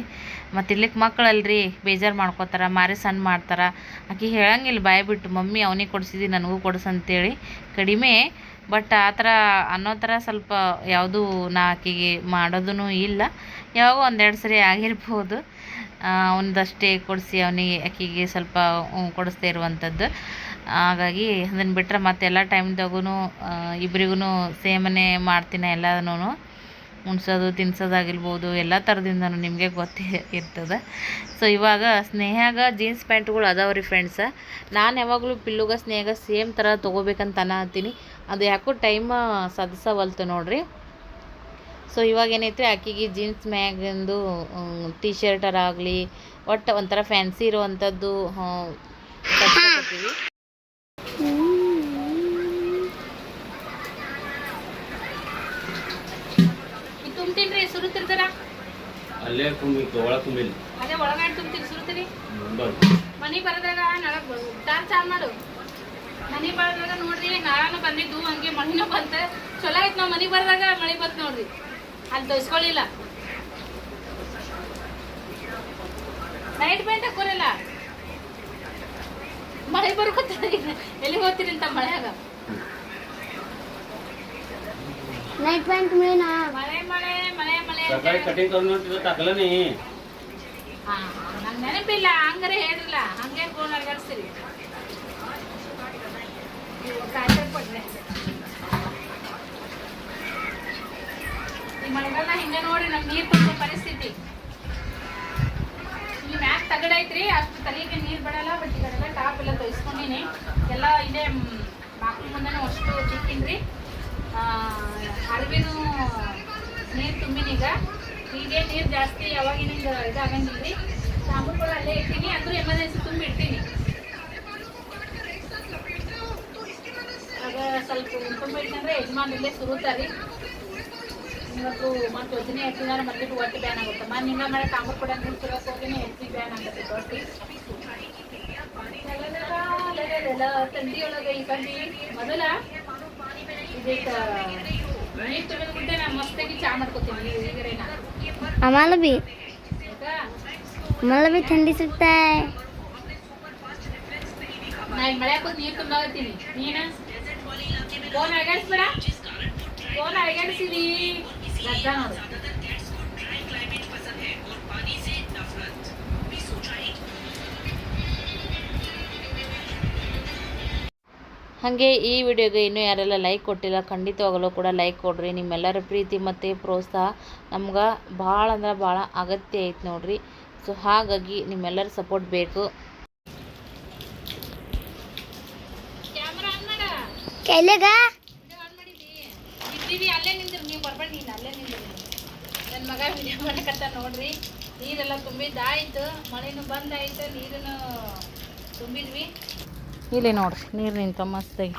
ಮತ್ತು ಇಲ್ಲಿಕ್ಕೆ ಮಕ್ಕಳಲ್ರಿ ಬೇಜಾರು ಮಾಡ್ಕೋತಾರ, ಮಾರಿ ಸಣ್ಣ ಮಾಡ್ತಾರೆ. ಆಕೆ ಹೇಳಂಗಿಲ್ಲ, ಬಾಯ್ ಬಿಟ್ಟು, ಮಮ್ಮಿ ಅವನಿಗೆ ಕೊಡಿಸಿದಿ, ನನಗೂ ಕೊಡಿಸು ಅಂತೇಳಿ ಕಡಿಮೆ, ಬಟ್ ಆ ಥರ ಅನ್ನೋ ಥರ ಸ್ವಲ್ಪ ಯಾವುದೂ ನಾ ಆಕೆಗೆ ಮಾಡೋದೂ ಇಲ್ಲ. ಯಾವಾಗ ಒಂದೆರಡು ಸರಿ ಆಗಿರ್ಬೋದು. ಅವನದಷ್ಟೇ ಕೊಡಿಸಿ, ಅವನಿಗೆ, ಆಕೆಗೆ ಸ್ವಲ್ಪ ಕೊಡಿಸ್ತಾ ಇರುವಂಥದ್ದು ಹಾಗಾಗಿ ಅದನ್ನು ಬಿಟ್ಟರೆ ಮತ್ತೆಲ್ಲ ಟೈಮ್ದಾಗೂ ಇಬ್ಬರಿಗೂ ಸೇಮನೆ ಮಾಡ್ತೀನಿ ಎಲ್ಲನೂ ಉಣ್ಸೋದು, ತಿನ್ಸೋದಾಗಿರ್ಬೋದು, ಎಲ್ಲ ಥರದಿಂದನೂ ನಿಮಗೆ ಗೊತ್ತೇ ಇರ್ತದೆ. ಸೊ ಇವಾಗ ಸ್ನೇಹಾಗ ಜೀನ್ಸ್ ಪ್ಯಾಂಟ್ಗಳು ಅದಾವ ರೀ ಫ್ರೆಂಡ್ಸ ನಾನು ಯಾವಾಗಲೂ ಪಿಲ್ಲುಗ ಸ್ನೇಹ ಸೇಮ್ ಥರ ತೊಗೋಬೇಕಂತ ಅನ್ನತ್ತೀನಿ ಅದು ಯಾಕೋ ಟೈಮ್ ಸದಸವಲ್ತು ನೋಡ್ರಿ. ಸೊ ಇವಾಗ ಏನೈತೆ ಆಕಿಗೆ ಜೀನ್ಸ್ ಮ್ಯಾಗಿಂದು ಟೀ ಶರ್ಟರಾಗಲಿ ಒಟ್ಟು ಒಂಥರ ಫ್ಯಾನ್ಸಿ ಇರುವಂಥದ್ದು ತಿನ್ರಿ ಸುರು ಅಲ್ಲೇ ತುಂಬಿತ್ತು ಒಳ ತುಂಬಿಲ್ಲ ಅದೇ ಒಳಗಡೆ ತುಂಬತೀನಿ ಸುರುತಿರಿ ಮನೆ ಬರದಾಗ ನಳಕ್ ಟಾರ್ಚ್ ಚಾರ್ ಮಾಡು. ಮನೆ ಬರದಾಗ ನೋಡ್ರಿ ನಾಳಾನು ಬಂದಿದ್ದು ಹಂಗೆ ಮಣ್ಣು ಬಂತ. ಚಲೋ ಆಯ್ತು ನಾವು ಮನೆ ಬರದಾಗ ಮಳೆ ಬಂತು ನೋಡ್ರಿ. ಅಲ್ಲಿ ತೋರಿಸ್ಕೊಳ್ಳಿಲ್ಲ ನೈಟ್ ಪ್ಯಾಂಟ್ ಕೊರಲ್ಲ? ಮಳೆ ಬರ್ಕೋತಾರೆ ಎಲ್ಲಿ ಹೋಗ್ತೀರಿ ಅಂತ ಮಳೆಯಾಗ? ನೈಟ್ ಪ್ಯಾಂಟ್ ಮಳೆ ಮಳೆ. ಸಕಾळी ಕಟಿಂಗ್ करून तिथं टाकलं नाही ನೆನಪಿಲ್ಲ ಹಂಗಾರೆ ಹೇಳಿಲ್ಲ. ಹಂಗೆ ಫೋನ್ ಅಡ್ಗಾಡ್ಸ್ತೀರಿ ಈ ಮಳೆಗಾಲ ಹಿಂಗೆ ನೋಡಿ ನಮ್ ನೀರ್ ತುಂಬ ಪರಿಸ್ಥಿತಿ. ಇಲ್ಲಿ ಮ್ಯಾಕ್ ತಗಡೈತ್ರಿ ಅಷ್ಟು ತಲೆಗೆ ನೀರ್ ಬಿಡಲ್ಲ ಬಟ್ ಈ ಕಡೆಲ್ಲ ಟಾಪ್ ಎಲ್ಲ ತೊಯಿಸ್ಕೊಂಡಿನಿ. ಎಲ್ಲ ಇದೆ ಬಾಕಿ ಮುಂದೆ ಅಷ್ಟು ಚಿಕ್ಕಿನ್ರಿ. ಅರಿವಿನೂ ನೀರು ತುಂಬಿನೀಗ ಹೀಗೆ ನೀರು ಜಾಸ್ತಿ ಯಾವಾಗಿನ ಇದಾಗಂಗಿಲ್ಲ ಸಾಂಬಾರು ಅಲ್ಲೇ ಇಟ್ಟೀನಿ ಅಂದ್ರೂ ಎಮರ್ಜೆನ್ಸಿ ತುಂಬಿ ಇಡ್ತೀನಿ ಆಗ ಸ್ವಲ್ಪ ತುಂಬ ಇಟ್ಕೊಂಡ್ರೆ ಯಜಮಾನ್ ಇಲ್ಲೇ ಸುರುತ್ತಾರೆ ಇವತ್ತು ಮತ್ತೆ ಯೋಜನೆ ಎತ್ತಿದಾರೆ ಮತ್ತೆ ಒಟ್ಟು ಬ್ಯಾನ್ ಆಗುತ್ತೆ ಮನೆ ನಿಮ್ಮ ಮನೆ ತಾಂಬೂರು ಕೂಡ ನೀರು ಸುರಕ್ಕೆ ಹೋಗಿನೇ ಹೆಚ್ಚಿ ಬ್ಯಾನ್ ಆಗುತ್ತೆ ದೊಡ್ಡ ತಂದಿಯೊಳಗೆ ಈ ಕಂಡಿ ಮೊದಲ ಇದಕ್ಕೆ ನೀರು ತೆಗೆದುಬಿಟ್ಟೆ ನಾನು ಮಸ್ತಾಗಿ ಚಾ ಮಾಡ್ಕೊತೀನಿ ಈಗರೇನ आम्हाला बी मला बी थंडी सुटते ನಾ ಇಲ್ಲಿ ಮಳೆ ಕೂತ್ ನೀರು ತುಂಬಾಗತ್ತೀನಿ ನೀನ ಫೋನ್ ಅಳಗಾಡಿಸ್ಬೇಡ ಫೋನ್ ಅಳಗಾಡಿಸಿದಿ ಹಾಗೆ ಈ ವಿಡಿಯೋಗೆ ಇನ್ನೂ ಯಾರೆಲ್ಲ ಲೈಕ್ ಕೊಟ್ಟಿಲ್ಲ ಖಂಡಿತವಾಗಲೂ ಕೂಡ ಲೈಕ್ ಕೊಡ್ರಿ. ನಿಮ್ಮೆಲ್ಲರ ಪ್ರೀತಿ ಮತ್ತು ಪ್ರೋತ್ಸಾಹ ನಮ್ಗೆ ಭಾಳ ಅಂದ್ರೆ ಭಾಳ ಅಗತ್ಯ ಐತೆ ನೋಡ್ರಿ. ಸೊ ಹಾಗಾಗಿ ನಿಮ್ಮೆಲ್ಲರ ಸಪೋರ್ಟ್ ಬೇಕು. ಅಲ್ಲೇ ನೀವು ನೋಡ್ರಿ. ನೀರೆಲ್ಲ ತುಂಬಿದ್ದಾಯ್ತು ಮಳೆನೂ ಬಂದಾಯ್ತು ನೀರನ್ನು ತುಂಬಿದ್ವಿ. ಇಲ್ಲಿ ನೋಡ್ರಿ ನೀರು ನಿಂತ ಮಸ್ತಾಗಿ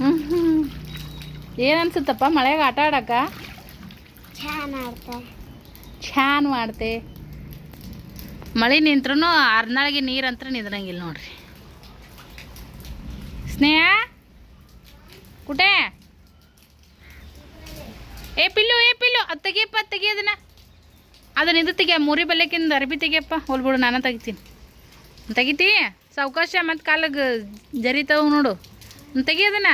ಹ್ಞೂ ಹ್ಞೂ ಅನ್ಸುತ್ತಪ್ಪ ಮಳೆಗೆ ಆಟ ಆಡಕ್ಕ? ಛಾನ್ ಮಾಡ್ತೆ. ಮಳೆ ನಿಂತ್ರೂ ಅರ್ನಾಳಿಗೆ ನೀರು ಅಂತ ನಿದ್ರಂಗಿಲ್ಲ ನೋಡ್ರಿ. ಸ್ನೇಹ? ಕುಟೆ? ಏ ಪಿಲ್ಲು ಏ ಪಿಲ್ಲು ಅದು ತೆಗಿಯಪ್ಪ ತೆಗಿ ಅದನ್ನ ಇದು ತೆಗಿಯ ಮೂರಿ ಅರ್ಬಿ ತೆಗಿಯಪ್ಪ ಹೋಲ್ಬಿಡು ನಾನು ತೆಗಿತೀನಿ. ತೆಗಿತಿ? ಸಾವಕಾಶ ಮತ್ತು ಕಾಲಿಗೆ ಜರಿತಾವು ನೋಡು. ಹ್ಞೂ ತೆಗಿ ಅದನ್ನ.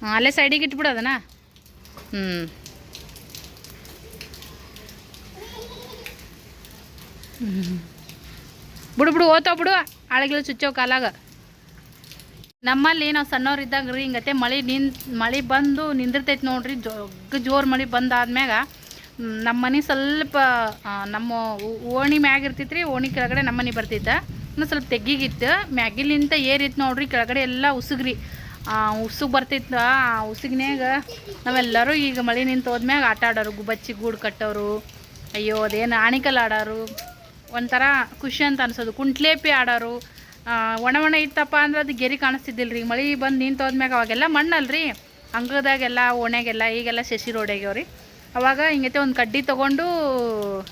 ಹಾಂ ಅಲ್ಲೇ ಸೈಡಿಗೆ ಇಟ್ಬಿಡು ಅದನ್ನ. ಹ್ಞೂ ಬಿಡು ಬಿಡು ಓತಾವ್ ಬಿಡು. ಆಳಗಿಲ್ಲ ಚುಚ್ಚೋ ಕಾಲಾಗ. ನಮ್ಮಲ್ಲಿ ನಾವು ಸಣ್ಣವ್ರು ಇದ್ದಾಗ ರೀ ಹಿಂಗತೆ ಮಳೆ ನಿನ್ ಮಳೆ ಬಂದು ನಿಂದಿರ್ತೈತೆ ನೋಡ್ರಿ. ಜೋಗ್ ಜೋರು ಮಳೆ ಬಂದಾದ್ಮ್ಯಾಗ ನಮ್ಮ ಮನೆ ಸ್ವಲ್ಪ ನಮ್ಮ ಓಣಿ ಮ್ಯಾಗ ಇರ್ತೈತೆ ರೀ ಓಣಿ ಕೆಳಗಡೆ ನಮ್ಮ ಮನೆ ಬರ್ತೈತೆ ಇನ್ನು ಸ್ವಲ್ಪ ತೆಗ್ಗಿಗಿತ್ತು. ಮ್ಯಾಗಿಲಿಂತ ಏರಿತ್ತು ನೋಡ್ರಿ, ಕೆಳಗಡೆ ಎಲ್ಲ ಉಸುಗ್ರಿ. ಉಸುಗ್ ಬರ್ತಿತ್ತು, ಆ ಉಸುಗಿನಾಗ ನಾವೆಲ್ಲರೂ ಈಗ ಮಳೆ ನಿಂತು ಹೋದ್ಮ್ಯಾಗ ಆಟ ಆಡೋರು, ಗುಬ್ಬಚ್ಚಿ ಗೂಡು ಕಟ್ಟೋರು, ಅಯ್ಯೋ, ಅದೇನು ಆಣಿಕಲ್ ಆಡೋರು, ಒಂಥರ ಖುಷಿ ಅಂತ ಅನ್ಸೋದು. ಕುಂಟ್ಲೇಪಿ ಆಡೋರು. ಒಣ ಒಣ ಇತ್ತಪ್ಪ ಅಂದ್ರೆ ಅದು ಗೆರಿ ಕಾಣಿಸ್ತಿದ್ದಿಲ್ಲ ರೀ ಮಳೆ ಬಂದು ನಿಂತು ಹೋದ್ಮ್ಯಾಗ ಅವಾಗೆಲ್ಲ ಮಣ್ಣಲ್ರಿ. ಅಂಗದಾಗೆಲ್ಲ ಓಣ್ಯಾಗೆಲ್ಲ, ಈಗೆಲ್ಲ ಶಶಿ ರೋಡ್ಯಾಗ್ಯಾವ ಅವಾಗ ಹಿಂಗೈತೆ ಒಂದು ಕಡ್ಡಿ ತೊಗೊಂಡು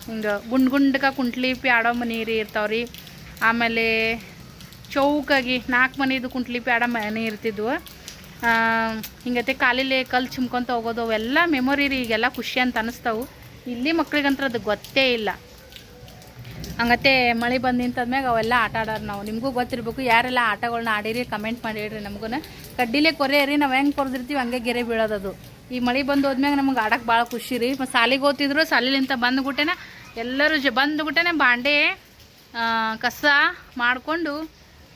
ಹಿಂಗೆ ಗುಂಡ್ ಗುಂಡ್ಕ ಕುಂಟ್ಲಿಪಿ ಆಡೋ ಮನೀರಿ ಇರ್ತಾವ್ರಿ. ಆಮೇಲೆ ಚೌಕಾಗಿ ನಾಲ್ಕು ಮನೆದು ಕುಂಟ್ಲಿಪಿ ಆಡೋ ಮನೆ ಇರ್ತಿದ್ವು. ಹಿಂಗೈತೆ ಕಾಲಿಲೆ ಕಲ್ಲು ಚುಮ್ಕೊಂತ ಹೋಗೋದು ಅವೆಲ್ಲ ಮೆಮೊರಿ ರೀ, ಈಗೆಲ್ಲ ಖುಷಿ ಅಂತ ಅನಿಸ್ತಾವು. ಇಲ್ಲಿ ಮಕ್ಳಿಗಂತ್ರ ಅದು ಗೊತ್ತೇ ಇಲ್ಲ. ಹಂಗತ್ತೆ ಮಳೆ ಬಂದು ನಿಂತದ್ಮ್ಯಾಗ ಅವೆಲ್ಲ ಆಟ ಆಡೋರು ನಾವು. ನಿಮಗೂ ಗೊತ್ತಿರಬೇಕು, ಯಾರೆಲ್ಲ ಆಟಗಳನ್ನ ಆಡಿರಿ ಕಮೆಂಟ್ ಮಾಡಿ ಹೇಳ್ರಿ ನಮಗೂ ಕಡ್ಡಿಲೇ ಕೊರೆ ನಾವು ಹೆಂಗೆ ಕೊರೆದಿರ್ತೀವಿ, ಹಂಗೆ ಗೆರೆ ಬೀಳೋದದು ಈ ಮಳೆ ಬಂದು ಹೋದ್ಮ್ಯಾಗ ನಮ್ಗೆ ಆಡಕ್ಕೆ ಭಾಳ ಖುಷಿ ರೀ. ಮತ್ತು ಸಾಲಿಗೆ ಓದ್ತಿದ್ರು ಸಾಲಿಲಿಂತ ಬಂದುಬಿಟ್ಟೆನ ಎಲ್ಲರೂ ಜ, ಬಂದುಬಿಟ್ಟೆನೆ ಬಾಂಡೆ ಕಸ ಮಾಡಿಕೊಂಡು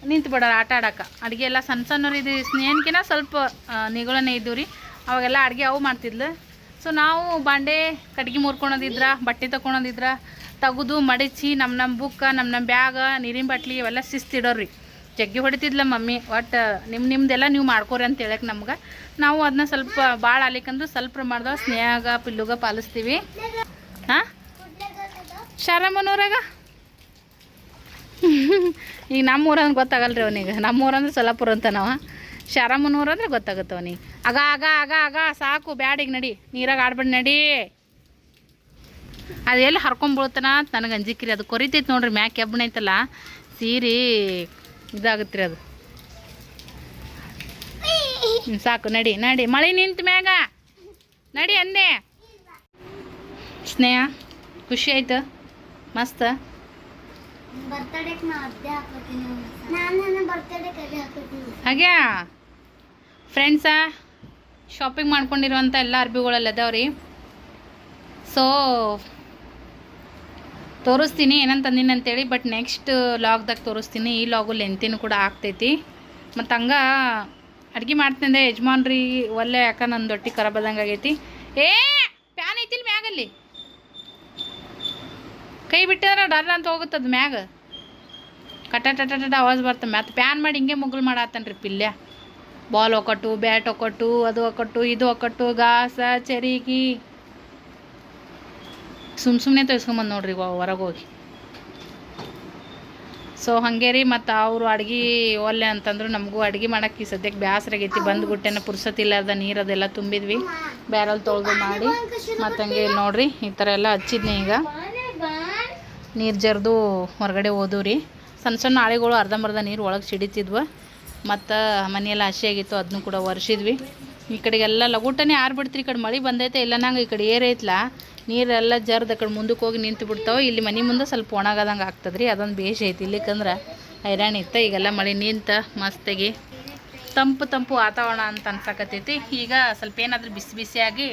ನಿಂತು ಬಿಡೋರು ಆಟ ಆಡೋಕೆ. ಅಡುಗೆ ಎಲ್ಲ ಸಣ್ಣ ಸಣ್ಣವ್ರು ಇದು ಸ್ನೇಹನ್ಕಿನ ಸ್ವಲ್ಪ ನಿಗಳನೇ ಇದ್ದವು ರೀ. ಅವಾಗೆಲ್ಲ ಅಡುಗೆ ಅವು ಮಾಡ್ತಿದ್ಲು. ಸೊ, ನಾವು ಬಾಂಡೆ ಕಟ್ಗೆ ಮುರ್ಕೊಳೋದಿದ್ರ ಬಟ್ಟೆ ತಗೊಳೋದಿದ್ರ ತೆಗೆದು ಮಡಚಿ ನಮ್ಮ ನಮ್ಮ ಬುಕ್ಕ ನಮ್ಮ ನಮ್ಮ ಬ್ಯಾಗ, ನೀರಿನ ಬಟ್ಲಿ ಇವೆಲ್ಲ ಶಿಸ್ತಿಡೋರಿ ಜಗ್ಗಿ ಹೊಡಿತಿದ್ಲ ಮಮ್ಮಿ. ಒಟ್ಟು ನಿಮ್ಮ ನಿಮ್ಮದೆಲ್ಲ ನೀವು ಮಾಡ್ಕೋರಿ ಅಂತ ಹೇಳಕ್ಕೆ ನಮ್ಗೆ. ನಾವು ಅದನ್ನ ಸ್ವಲ್ಪ ಭಾಳ ಆಲಿಕಂದ್ರೆ ಸ್ವಲ್ಪ ಪ್ರಮಾಣದಾಗ ಸ್ನೇಹಾಗ, ಪಿಲ್ಲುಗ ಪಾಲಿಸ್ತೀವಿ. ಹಾಂ? ಶಾರಮ್ಮನೂರಾಗ? ಈಗ ನಮ್ಮ ಊರಂದ್ರೆ ಗೊತ್ತಾಗಲ್ಲ ರೀ ಅವನಿಗೆ. ನಮ್ಮ ಊರಂದ್ರೆ ಸೊಲ್ಲಾಪುರ ಅಂತ ನಾವು. ಶಾರಮ್ಮನೂರು ಅಂದ್ರೆ ಗೊತ್ತಾಗುತ್ತೆ ಅವನಿಗೆ. ಆಗ ಆಗ ಆಗ ಆಗ ಸಾಕು, ಬ್ಯಾಡ ಈಗ ನಡಿ. ನೀರಾಗ ಆಡ್ಬೇಡ ನಡಿ. ಅದು ಎಲ್ಲಿ ಹರ್ಕೊಂಡ್ಬಿಡ್ತಾನ ನನಗೆ ಅಂಜಿಕ್ರಿ ಅದು ಕೊರಿತೈತೆ ನೋಡ್ರಿ, ಮ್ಯಾಕ್ ಐತಲ್ಲ ಸೀರೆ ಇದಾಗುತ್ತೆ ರೀ ಅದು ಸಾಕು ನಡಿ ನಡಿ. ಮಳೆ ನಿಂತ ಮ್ಯಾಗ. ನಡಿ ಅಂದೆ. ಸ್ನೇಹ ಖುಷಿ ಆಯ್ತು? ಮಸ್ತ್? ಹಾಗೆ? ಫ್ರೆಂಡ್ಸ ಶಾಪಿಂಗ್ ಮಾಡ್ಕೊಂಡಿರುವಂಥ ಎಲ್ಲ ಅರ್ಬಿಗಳೆಲ್ಲ ಅದಾವ್ರಿ. ಸೊ ತೋರಿಸ್ತೀನಿ, ಏನಂತ ಅಂದಿನಿ ಅಂತೇಳಿ ಬಟ್ ನೆಕ್ಸ್ಟ್ ಲಾಗ್ದಾಗ ತೋರಿಸ್ತೀನಿ. ಈ ಲಾಗು ಲೆಂತಿನೂ ಕೂಡ ಆಗ್ತೈತಿ. ಮತ್ತು ಹಂಗೆ ಅಡ್ಗೆ ಮಾಡ್ತಿದ್ದೆ ಯಜಮಾನ್ರಿ ಒಲ್ಲೆ ಯಾಕೆ ನನ್ನ ದೊಟ್ಟಿ ಆದಂಗೆ ಆಗೈತಿ. ಏ, ಪ್ಯಾನ್ ಐತಿಲ್ ಮ್ಯಾಗಲ್ಲಿ? ಕೈ ಬಿಟ್ಟಿದ್ರೆ ಡರ್ ಅಂತ ಹೋಗುತ್ತದ ಮ್ಯಾಗ. ಕಟ ಟಟ ಟಟ ಆವಾಜ್ ಬರ್ತದೆ ಮತ್ತು ಪ್ಯಾನ್ ಮಾಡಿ ಹಿಂಗೆ ಮುಗ್ಳು ಮಾಡತ್ತನ್ರಿ ಪಿಲ್ಯ. ಬಾಲ್ ಒಕ್ಕಟ್ಟು, ಬ್ಯಾಟ್ ಒಕ್ಕಟ್ಟು, ಅದು ಒಕ್ಕಟ್ಟು, ಇದು ಒಕ್ಕಟ್ಟು, ಗಾಸ, ಚರೀಗಿ. ಸುಮ್ ಸುಮ್ಮನೆ ತೋರಿಸ್ಕೊಂಬಂದು ನೋಡ್ರಿ ಹೊರಗೋಗಿ. ಸೊ ಹಾಗೆ ರೀ, ಮತ್ತು ಅವರು ಅಡ್ಗೆ ಒಲ್ಲೆ ಅಂತಂದ್ರು ನಮಗೂ ಅಡ್ಗೆ ಮಾಡೋಕ್ಕೆ ಸದ್ಯಕ್ಕೆ ಬೇಸರಾಗೈತಿ ಬಂದ್ಬಿಟ್ಟೇನ ಪುರ್ಸತ್ತಿಲ್ಲ ಅದ ನೀರು ಅದೆಲ್ಲ ತುಂಬಿದ್ವಿ. ಬ್ಯಾರಲ್ ತೊಳೆದು ಮಾಡಿ. ಮತ್ತು ಹಂಗೆ ನೋಡ್ರಿ, ಈ ಥರ ಎಲ್ಲ ಹಚ್ಚಿದ್ನಿ ಈಗ. ನೀರು ಜರಿದು ಹೊರಗಡೆ ಹೋದು ರೀ ಸಣ್ಣ ಸಣ್ಣ ಆಳಿಗಳು ಅರ್ಧಂಬರ್ಧ ನೀರು ಒಳಗೆ ಸಿಡಿತಿದ್ವು. ಮತ್ತು ಮನೆಯೆಲ್ಲ ಹಸಿ ಆಗಿತ್ತು ಅದನ್ನು ಕೂಡ ಒರೆಸಿದ್ವಿ. ಈ ಕಡೆಗೆಲ್ಲ ಲಗೂಟನೇ ಆರ್ಬಿಡ್ತ್ರಿ ಈ ಕಡೆ ಮಳೆ ಬಂದೈತೆ, ಇಲ್ಲ ನಂಗೆ ಈ ಕಡೆ ಏರೈತ್ಲ ನೀರೆಲ್ಲ ಜರ್ದು ಆ ಕಡೆ ಮುಂದಕ್ಕೆ ಹೋಗಿ ನಿಂತು ಬಿಡ್ತಾವೆ. ಇಲ್ಲಿ ಮನೆ ಮುಂದೆ ಸ್ವಲ್ಪ ಒಣಗದಂಗೆ ರೀ ಅದೊಂದು ಬೇಷ್ ಐತಿ. ಇಲ್ಲಿಕಂದ್ರೆ ಹೈರಾಣ ಇತ್ತು. ಈಗೆಲ್ಲ ಮಳೆ ನಿಂತ ಮಸ್ತಾಗಿ ತಂಪು ತಂಪು ವಾತಾವರಣ ಅಂತ ಅನ್ಸಕತ್ತೈತಿ. ಈಗ ಸ್ವಲ್ಪ ಏನಾದರೂ ಬಿಸಿ ಬಿಸಿಯಾಗಿ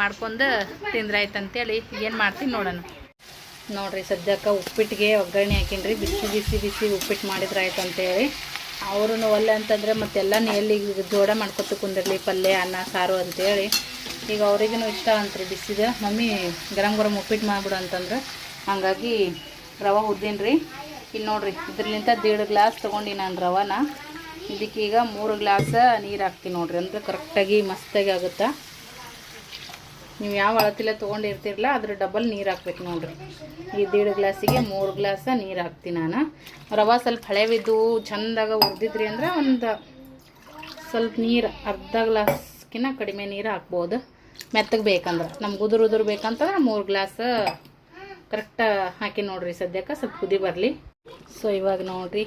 ಮಾಡ್ಕೊಂಡು ತಿಂದ್ರಾಯ್ತು ಅಂತೇಳಿ ಏನು ಮಾಡ್ತೀನಿ ನೋಡೋಣ. ನೋಡ್ರಿ ಸದ್ಯಕ್ಕೆ ಉಪ್ಪಿಟ್ಟಿಗೆ ಒಗ್ಗರಣೆ ಹಾಕಿನ್ರಿ. ಬಿಸಿ ಬಿಸಿ ಬಿಸಿ ಉಪ್ಪಿಟ್ಟು ಮಾಡಿದ್ರಾಯ್ತು ಅಂತೇಳಿ ಅವರು ಒಲ್ಲೆ ಅಂತಂದರೆ ಮತ್ತೆಲ್ಲ ಎಲ್ಲಿಗೆ ಜೋಡ ಮಾಡ್ಕೊತ ಕುಂದಿರಲಿ ಪಲ್ಯ, ಅನ್ನ, ಸಾರು ಅಂತೇಳಿ. ಈಗ ಅವ್ರಿಗೂ ಇಷ್ಟ ಅಂತ್ರಿ ಬಿಸಿದ. ಮಮ್ಮಿ ಗರಂ ಗರಂ ಉಪ್ಪಿಟ್ಟು ಮಾಡ್ಬಿಡು ಅಂತಂದ್ರೆ. ಹಾಗಾಗಿ ರವೆ ರೀ ಇಲ್ಲಿ ನೋಡ್ರಿ, ಇದ್ರಲಿಂತ ದೇಡ್ ಗ್ಲಾಸ್ ತೊಗೊಂಡು ನಾನು ರವಾನ. ಇದಕ್ಕೀಗ ಮೂರು ಗ್ಲಾಸ್ ನೀರು ಹಾಕ್ತೀನಿ ನೋಡ್ರಿ, ಅಂದರೆ ಕರೆಕ್ಟಾಗಿ ಮಸ್ತಾಗಿ ಆಗುತ್ತಾ? ನೀವು ಯಾವ ಅಳತಿಲ್ಲ ತೊಗೊಂಡಿರ್ತಿರಲ್ಲ, ಅದ್ರ ಡಬಲ್ ನೀರು ಹಾಕ್ಬೇಕು ನೋಡ್ರಿ. ಈ ದೇಡ್ ಗ್ಲಾಸಿಗೆ ಮೂರು ಗ್ಲಾಸ ನೀರು ಹಾಕ್ತೀನಿ ನಾನು. ರವೆ ಸ್ವಲ್ಪ ಹಳೆವಿದ್ದು, ಚಂದಾಗ ಹುರಿದಿದ್ರಿ ಅಂದ್ರೆ ಒಂದು ಸ್ವಲ್ಪ ನೀರು, ಅರ್ಧ ಗ್ಲಾಸ್ಕಿನ್ನ ಕಡಿಮೆ ನೀರು ಹಾಕ್ಬೋದು. ಮೆತ್ತಗೆ ಬೇಕಂದ್ರೆ. ನಮ್ಗೆ ಉದುರು ಉದುರು ಬೇಕಂತಂದ್ರೆ ಮೂರು ಗ್ಲಾಸ್ ಕರೆಕ್ಟ್ ಹಾಕಿ ನೋಡ್ರಿ ಸದ್ಯಕ್ಕೆ, ಸ್ವಲ್ಪ ಕುದಿ ಬರಲಿ. ಸೊ ಇವಾಗ ನೋಡ್ರಿ,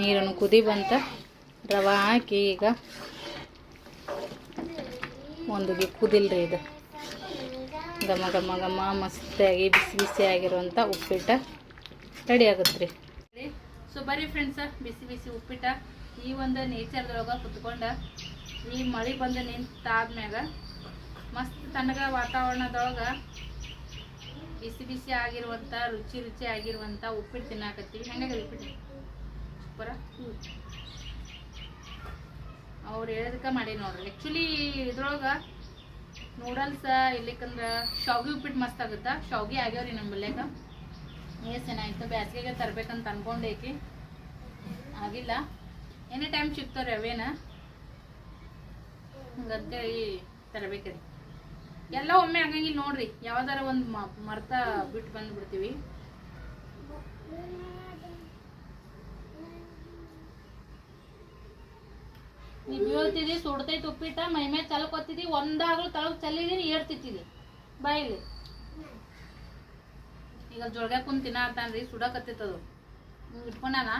ನೀರನ್ನು ಕುದಿ ಬಂತ ರವೆ ಹಾಕಿ ಈಗ ಒಂದು ಕುದಿಲ್ರಿ ಇದು. ಘಮ ಘಮ ಘಮ, ಮಸ್ತಾಗಿ, ಬಿಸಿ ಬಿಸಿ ಆಗಿರುವಂಥ ಉಪ್ಪಿಟ್ಟು ರೆಡಿ ಆಗುತ್ತೆ ರೀ ಸೊ ಬರ್ರಿ ಫ್ರೆಂಡ್ಸ ಬಿಸಿ ಬಿಸಿ ಉಪ್ಪಿಟ್ಟ. ಈ ಒಂದು ನೇಚರ್ದೊಳಗೆ ಕುತ್ಕೊಂಡು ಈ ಮಳೆ ಬಂದು ನಿಂತಾದ್ಮ್ಯಾಗ ಮಸ್ತ್ ತಣ್ಣಗ ವಾತಾವರಣದೊಳಗೆ ಬಿಸಿ ಬಿಸಿ ಆಗಿರುವಂಥ ರುಚಿ ರುಚಿ ಆಗಿರುವಂಥ ಉಪ್ಪಿಟ್ಟು ತಿನ್ನಾಕತ್ತೀವಿ. ಹೆಂಗೆ ಉಪ್ಪಿಟ್ಟು? ಸೂಪರ ಅವ್ರು ಹೇಳೋದಕ್ಕೆ ಮಾಡಿ ನೋಡ್ರಿ. ಆ್ಯಕ್ಚುಲಿ ಇದ್ರೊಳಗೆ ನೂಡಲ್ಸ್ ಇಲ್ಲಿಕಂದ್ರೆ ಶಾವ್ಗೆ ಉಪ್ಪಿಟ್ಟು ಮಸ್ತ್ ಆಗುತ್ತಾ? ಶಾವ್ಗೆ ಆಗ್ಯಾವ್ರಿ ನಮ್ಮ ಬಲ್ಯಾಗ. ಏ ಚೆನ್ನಾಗಿತ್ತು ಬ್ಯಾಸ್ಗೆಗೆ ತರ್ಬೇಕಂತ ಅನ್ಕೊಂಡೈತಿ ಆಗಿಲ್ಲ. Any time ಸಿಗ್ತಾವ್ರಿ ಅವೇನ? ಹಂಗಂತೇಳಿ ತರಬೇಕ್ರಿ. ಎಲ್ಲ ಒಮ್ಮೆ ಆಗಂಗಿಲ್ಲ ನೋಡ್ರಿ. ಯಾವ್ದಾರ ಒಂದು ಮರ್ತ ಬಿಟ್ಟು ಬಂದ್ಬಿಡ್ತೀವಿ. ನೀ ಬೀಳ್ತಿದಿ ಸುಡ್ತೈತಿ ಉಪ್ಪಿಟ್ಟ ಮೈ ಮೇಲೆ ಚಲಕೋತಿದಿ ಒಂದಾಗ್ಲೂ ತಳಗ್ ಚಲ್ಲಿದಿನಿ ಏಡ್ತಿತ್ತಿದಿ ಬಾಯಿಲಿ. ಈಗ ಜೊಳ್ಗ ಕುಂತ್ ತಿನ್ನಾತಾನ್ರಿ ಸುಡಕತ್ತಿತ್ತದು ಇಟ್ಕೊಂಡಾನ?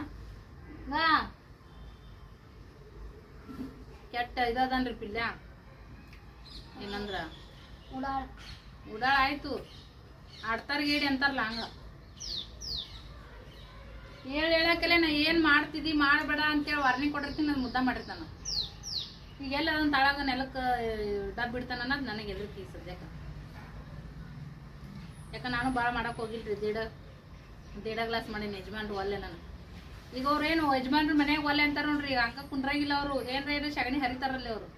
ಕೆಟ್ಟ ಇದಾದನ್ರಿ ಪಿಲ್ಯ. ಏನಂದ್ರ? ಉಡಾಳ. ಉಡಾಳ ಆಯ್ತು. ಆಡ್ತಾರ ಗೀಡಿ ಅಂತಾರಲ್ಲ ಹಂಗ. ಹೇಳಿ ಹೇಳಕ್ಕೆಲ್ಲ ನಾ ಏನು ಮಾಡ್ತಿದ್ದಿ ಮಾಡಬೇಡ ಅಂತೇಳಿ ವಾರ್ನಿಂಗ್ ಕೊಡಿರ್ತೀನಿ ನಾನು ಮುದ್ದ ಮಾಡಿರ್ತಾನ. ಈಗ ಎಲ್ಲ ಅದನ್ನ ತಳಗ ನೆಲಕ್ಕೆ ಡಬ್ ಬಿಡ್ತಾನ ಅನ್ನೋದು ನನಗೆ ಈಗ ಸದ್ಯಕ್ಕೆ. ಯಾಕ ನಾನು ಭಾಳ ಮಾಡಕ್ಕೆ ಹೋಗಿಲ್ರಿ, ದೇಡ ದೇಡ ಗ್ಲಾಸ್ ಮಾಡೀನಿ ಯಜಮಾನ್ರು ಒಲ್ಲೆ ನಾನು. ಈಗ ಅವ್ರೇನು ಯಜಮಾನ್ರು ಮನೆಗೆ ಒಲ್ಲೆ ಅಂತಾರ ನೋಡ್ರಿ, ಈಗ ಹಂಗ ಕುಂಡ್ರಾಗಿಲ್ಲ ಅವರು, ಏನ್ರ ಏನು ಸಗಣಿ ಹರಿತಾರಲ್ಲಿ ಅವರು.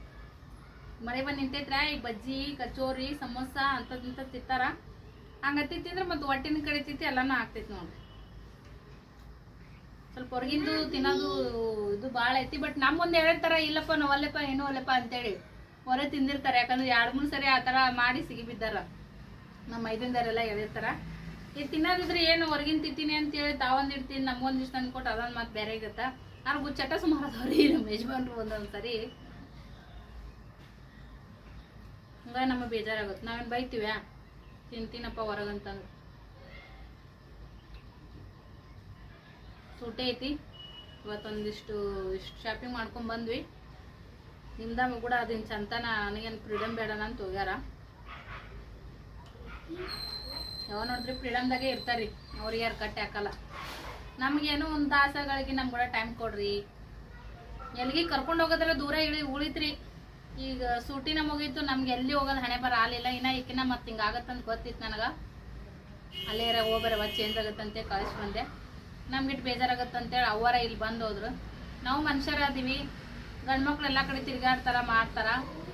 ಮನೆ ಬಂದು ನಿಂತೈತ್ರ ಈಗ ಬಜ್ಜಿ, ಕಚೋರಿ, ಸಮೋಸ ಅಂಥದ್ದು ಇಂಥದ್ದು ತಿಂತಾರ. ಹಂಗ ತಿಂದ್ರೆ ಮತ್ತೆ ಹೊಟ್ಟಿನ ಕಡಿತೈತಿ ಎಲ್ಲಾನು ಆಗ್ತೈತಿ ನೋಡ್ರಿ. ಸ್ವಲ್ಪ ಹೊರಗಿಂದು ತಿನ್ನೋದು ಇದು ಭಾಳ ಐತಿ. ಬಟ್ ನಮ್ಮ ಮುಂದೆ ಹೇಳ್ತಾರ ಇಲ್ಲಪ್ಪ, ನಾವು ಅಲ್ಲಪ್ಪ, ಏನೋ ಅಲ್ಲಪ್ಪ ಅಂತೇಳಿ ಹೊರ ತಿಂದಿರ್ತಾರೆ. ಯಾಕಂದ್ರೆ ಎರಡು, ಮೂರು ಸರಿ ಆ ಥರ ಮಾಡಿ ಸಿಗಿ ಬಿದ್ದಾರ. ನಮ್ಮ ಮೈದಿಂದರೆಲ್ಲ ಹೇಳಿರ್ತಾರ ಇದು ತಿನ್ನೋದಿದ್ರೆ ಏನು ಹೊರಗಿನ ತಿಂತೀನಿ ಅಂತೇಳಿ ತಾವೊಂದು ಇಡ್ತೀನಿ, ನಮ್ಗೊಂದು ಇಷ್ಟ ಅಂದ್ಕೊಟ್ಟು ಅದೊಂದು ಮತ್ತೆ ಬೇರೆ ಇರುತ್ತೆ ಆದ್ರೆ ಚಟ ಸುಮಾರು ಅದಾವ್ರಿ ನಮ್ಮ ಯಜಮಾನ್ರು ಒಂದೊಂದು ಸರಿ ಹಂಗ ನಮಗೆ ಬೇಜಾರಾಗುತ್ತೆ. ನಾವೇನು ಬೈತೀವ್ಯಾ? ತಿಂತೀನಪ್ಪ ಹೊರಗಂತಂದ್ರೆ ಸೂಟೆ ಐತಿ. ಇವತ್ತೊಂದಿಷ್ಟು ಇಷ್ಟು ಶಾಪಿಂಗ್ ಮಾಡ್ಕೊಂಡ್ ಬಂದ್ವಿ. ನಿಮ್ದಾಗ ಕೂಡ ಅದಿನ ಚಂತನ, ನನಗೇನು ಫ್ರೀಡಮ್ ಬೇಡ ಅಂತ ಹೋಗ್ಯಾರ. ಯಾವ ನೋಡಿದ್ರಿ ಫ್ರೀಡಮ್ದಾಗೆ ಇರ್ತಾರ್ರಿ. ಅವ್ರಿಗೆ ಯಾರು ಕಟ್ಟಿ ಹಾಕಲ್ಲ. ನಮಗೇನು ಒಂದು ತಾಸಗಳಿಗೆ ನಮ್ಗೆ ಕೂಡ ಟೈಮ್ ಕೊಡ್ರಿ. ಎಲ್ಲಿಗೆ ಕರ್ಕೊಂಡು ಹೋಗೋದ್ರ ದೂರ ಇಳಿ, ಉಳಿತ್ರಿ. ಈಗ ಸೂಟಿನ ಮುಗೀತು, ನಮ್ಗೆ ಎಲ್ಲಿ ಹೋಗೋದು ಹಣೆ ಬರ ಆಲಿಲ್ಲ ಇನ್ನ ಈಕಿನ ಮತ್ತೆ ಹಿಂಗಾಗತ್ತಂತ ಗೊತ್ತಿತ್ತು ನನಗೆ. ಅಲ್ಲೇರ ಹೋಗ್ಬರವ ಚೇಂಜ್ ಆಗುತ್ತಂತೆ ಬಂದೆ ನಮ್ಗಿಟ್ಟು ಬೇಜಾರಾಗತ್ತಂತೇಳಿ ಅವರ ಇಲ್ಲಿ ಬಂದು ಹೋದ್ರು. ನಾವು ಮನುಷ್ಯರಾದೀವಿ, ಗಂಡು ಮಕ್ಳು ಎಲ್ಲ ಕಡೆ ತಿರ್ಗಾಡ್ತಾರ, ಮಾಡ್ತಾರ.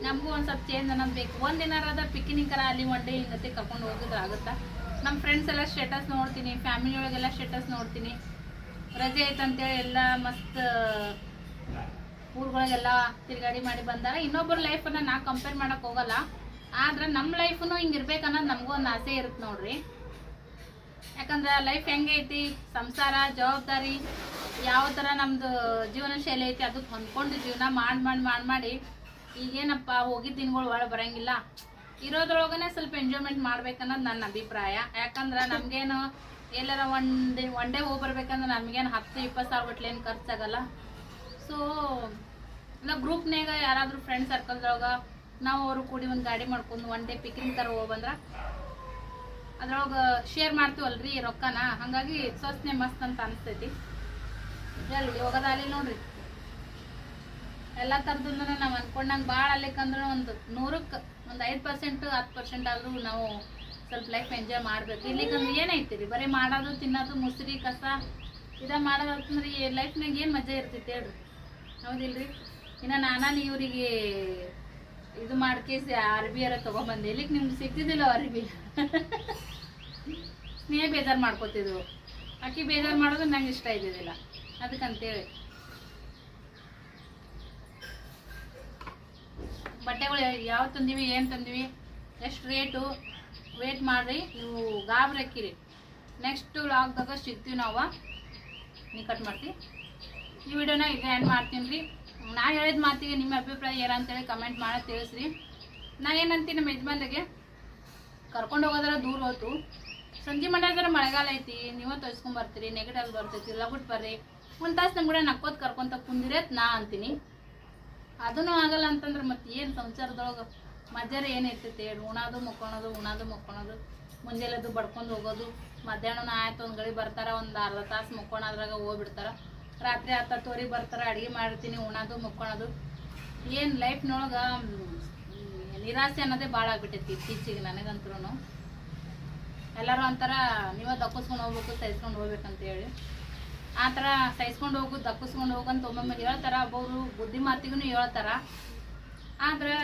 ನಮಗೂ ಒಂದು ಸ್ವಲ್ಪ ಚೇಂಜ್ ಅನ್ನೋದು ಬೇಕು. ಒಂದಿನಾರದ ಪಿಕ್ನಿಕರ ಅಲ್ಲಿ ಒನ್ ಡೇ ಹಿಂಗತಿ ಕರ್ಕೊಂಡು ಹೋಗಿದ್ರೆ ಆಗುತ್ತಾ? ನಮ್ಮ ಫ್ರೆಂಡ್ಸ್ ಎಲ್ಲ ಸ್ಟೇಟಸ್ ನೋಡ್ತೀನಿ ಫ್ಯಾಮಿಲಿ ಒಳಗೆಲ್ಲ ಸ್ಟೇಟಸ್ ನೋಡ್ತೀನಿ. ರಜೆ ಐತಂತೇಳಿ ಎಲ್ಲ ಮಸ್ತ್, ಊರುಗಳಿಗೆಲ್ಲ ತಿರುಗಾಡಿ ಮಾಡಿ ಬಂದಾರ. ಇನ್ನೊಬ್ಬರ ಲೈಫನ್ನ ನಾ ಕಂಪೇರ್ ಮಾಡಕ್ ಹೋಗಲ್ಲ. ಆದ್ರೆ ನಮ್ಮ ಲೈಫ್ನು ಹಿಂಗೆ ಇರ್ಬೇಕು ಅನ್ನೋದು ನಮಗೂ ಒಂದು ಆಸೆ ಇರುತ್ತೆ ನೋಡ್ರಿ. ಯಾಕಂದ್ರೆ ಲೈಫ್ ಹೆಂಗೆ ಐತಿ, ಸಂಸಾರ, ಜವಾಬ್ದಾರಿ, ಯಾವ ಥರ ನಮ್ದು ಜೀವನ ಶೈಲಿ ಐತಿ ಅದಕ್ಕೆ ಹೊಂದ್ಕೊಂಡು ಜೀವನ ಮಾಡಿ ಮಾಡಿ ಮಾಡಿ ಮಾಡಿ, ಈಗೇನಪ್ಪ ಹೋಗಿದ್ದ ದಿನಗಳು ಒಳಗೆ ಬರಂಗಿಲ್ಲ. ಇರೋದ್ರೊಳಗನೆ ಸ್ವಲ್ಪ ಎಂಜಾಯ್ಮೆಂಟ್ ಮಾಡ್ಬೇಕನ್ನೋದು ನನ್ನ ಅಭಿಪ್ರಾಯ. ಯಾಕಂದ್ರೆ ನಮಗೇನು ಎಲ್ಲಾರ ಡೇ ಒನ್ ಡೇ ಹೋಗಿ ಬರ್ಬೇಕಂದ್ರೆ ನಮಗೇನು ಹತ್ತು, ಇಪ್ಪತ್ತು ಸಾವಿರ ಗಟ್ಲೆ ಏನು ಖರ್ಚಾಗಲ್ಲ. ಸೊ ಇಲ್ಲ ಗ್ರೂಪ್ನಾಗ ಯಾರಾದರೂ ಫ್ರೆಂಡ್ ಸರ್ಕಲ್ದೊಳಗೆ ನಾವು ಅವರು ಕೂಡಿ ಒಂದು ಗಾಡಿ ಮಾಡ್ಕೊಂಡು ಒನ್ ಡೇ ಪಿಕ್ನಿಕ್ ಥರ ಹೋಗಿ ಬಂದ್ರೆ ಅದ್ರೊಳಗೆ ಶೇರ್ ಮಾಡ್ತೀವಲ್ರಿ ರೊಕ್ಕನ? ಹಾಗಾಗಿ ಸ್ವಸ್ನೆ ಮಸ್ತ್ ಅಂತ ಅನಿಸ್ತೈತಿ. ಹೋಗದ ಅಲ್ಲಿ ನೋಡ್ರಿ. ಎಲ್ಲ ಥರದಿಂದ ನಾವು ಅನ್ಕೊಂಡಂಗೆ ಭಾಳ ಅಲ್ಲಿಕಂದ್ರೆ ಒಂದು ನೂರಕ್ಕೆ ಒಂದು ಐದು ಪರ್ಸೆಂಟ್ ಹತ್ತು ಪರ್ಸೆಂಟ್ ಆದರೂ ನಾವು ಸ್ವಲ್ಪ ಲೈಫ್ ಎಂಜಾಯ್ ಮಾಡ್ಬೇಕು. ಇಲ್ಲಿಕಂದ್ರೆ ಏನೈತಿ ರೀ ಬರೀ ಮಾಡೋದು, ತಿನ್ನೋದು, ಮುಸ್ರಿ, ಕಸ, ಇದ ಮಾಡೋದಂದ್ರೆ ಈ ಲೈಫ್ನಾಗ ಏನು ಮಜಾ ಇರ್ತೈತಿ ಹೇಳ್ರಿ. ಹೌದಿಲ್ರಿ? ಇನ್ನು ನಾನಾ ಇವ್ರಿಗೆ ಇದು ಮಾಡ್ಕೇಸಿ ಅರ್ಬಿ ಅರ ತೊಗೊಂಬಂದೆ. ಇಲ್ಲಿಗೆ ನಿಮ್ಗೆ ಸಿಗ್ತಿದ್ದಿಲ್ಲ ಅರ್ಬಿ. ಸ್ನೇಹ ಬೇಜಾರು ಮಾಡ್ಕೋತಿದ್ವು ಅಕ್ಕಿ ಬೇಜಾರು ಮಾಡೋದು ನಂಗೆ ಇಷ್ಟ ಇದ್ದಿದ್ದಿಲ್ಲ. ಅದಕ್ಕಂತೇಳಿ. ಬಟ್ಟೆಗಳು ಯಾವ ತಂದೀವಿ, ಏನು ತಂದೀವಿ, ಎಷ್ಟು ರೇಟು? ವೇಟ್ ಮಾಡಿರಿ, ನೀವು ಗಾಬ್ರಿ ಹಾಕಿರಿ ನೆಕ್ಸ್ಟು ಲಾಕ್ದಾಗ ಸಿಗ್ತೀವಿ ನಾವು. ನೀ ಕಟ್ ಮಾಡ್ತೀವಿ ಈ ವಿಡಿಯೋನ ಈಗ ಎಂಡ್ ಮಾಡ್ತೀನಿ ರೀ. ನಾ ಹೇಳಿದ ಮಾತಿಗೆ ನಿಮ್ಮ ಅಭಿಪ್ರಾಯ ಏನಂತೇಳಿ ಕಮೆಂಟ್ ಮಾಡಿ ತಿಳಿಸ್ರಿ. ನಾ ಏನಂತೀನಿ ನಮ್ಮ ಯಜಮಾನ್ರಿಗೆ? ಕರ್ಕೊಂಡು ಹೋಗೋದ್ರ ದೂರ ಹೋಯ್ತು. ಸಂಜೆ ಮನೆಯಾದ್ರೆ ಮಳೆಗಾಲ ಐತಿ, ನೀವೇ ತೊಯ್ಸ್ಕೊಂಡ್ ಬರ್ತೀರಿ ನೆಗಡಿ ಬರ್ತೈತಿ, ಲಗುಟ್ ಬರ್ರಿ. ಒಂದು ತಾಸು ನಮ್ಮ ಕೂಡ ನಕ್ಕೋತ್ ಕರ್ಕೊಂತ ಕುಂದಿರತ್ ನಾ ಅಂತೀನಿ. ಅದೂ ಆಗಲ್ಲ ಅಂತಂದ್ರೆ ಮತ್ತೆ ಏನು ಸಂಸಾರದೊಳಗೆ? ಮಧ್ಯಾಹ್ನ ಏನು ಇರ್ತೈತಿ ಉಣೋದು, ಮುಕ್ಕೊಳೋದು ಉಣೋದು, ಮುಕ್ಕೊಳೋದು. ಮುಂಜಾನೆದು ಬಡ್ಕೊಂಡು ಹೋಗೋದು. ಮಧ್ಯಾಹ್ನ ಆಯ್ತು, ಒಂದು ಗಳಿ ಬರ್ತಾರ, ಒಂದು ಅರ್ಧ ತಾಸು ಮುಕ್ಕೊಳೋದ್ರಾಗ ಹೋಗ್ಬಿಡ್ತಾರ. ರಾತ್ರಿ ಹತ್ತತ್ತುವರೆಗೆ ಬರ್ತಾರೆ, ಅಡುಗೆ ಮಾಡ್ತೀನಿ ಉಣೋದು, ಮುಕ್ಕೊಳೋದು. ಏನು ಲೈಫ್ನೊಳಗೆ ನಿರಾಸೆ ಅನ್ನೋದೇ ಭಾಳ ಆಗ್ಬಿಟ್ಟೈತಿ ಇತ್ತೀಚೆಗೆ ನನಗಂತೂ ಎಲ್ಲರೂ ಒಂಥರ ನೀವೇ ದಕ್ಕಿಸ್ಕೊಂಡು ಹೋಗ್ಬೇಕು, ಸಹಿಸ್ಕೊಂಡು ಹೋಗ್ಬೇಕಂತ ಹೇಳಿ ಆ ಥರ ಸಹಿಸ್ಕೊಂಡು ಹೋಗು, ದಕ್ಕಿಸ್ಕೊಂಡು ಹೋಗಂತ ಒಮ್ಮೊಮ್ಮೆ ಹೇಳ್ತಾರೆ, ಒಬ್ಬೊಬ್ರು ಬುದ್ಧಿ ಮಾತಿಗೂ ಹೇಳ್ತಾರ. ಆದ್ರೆ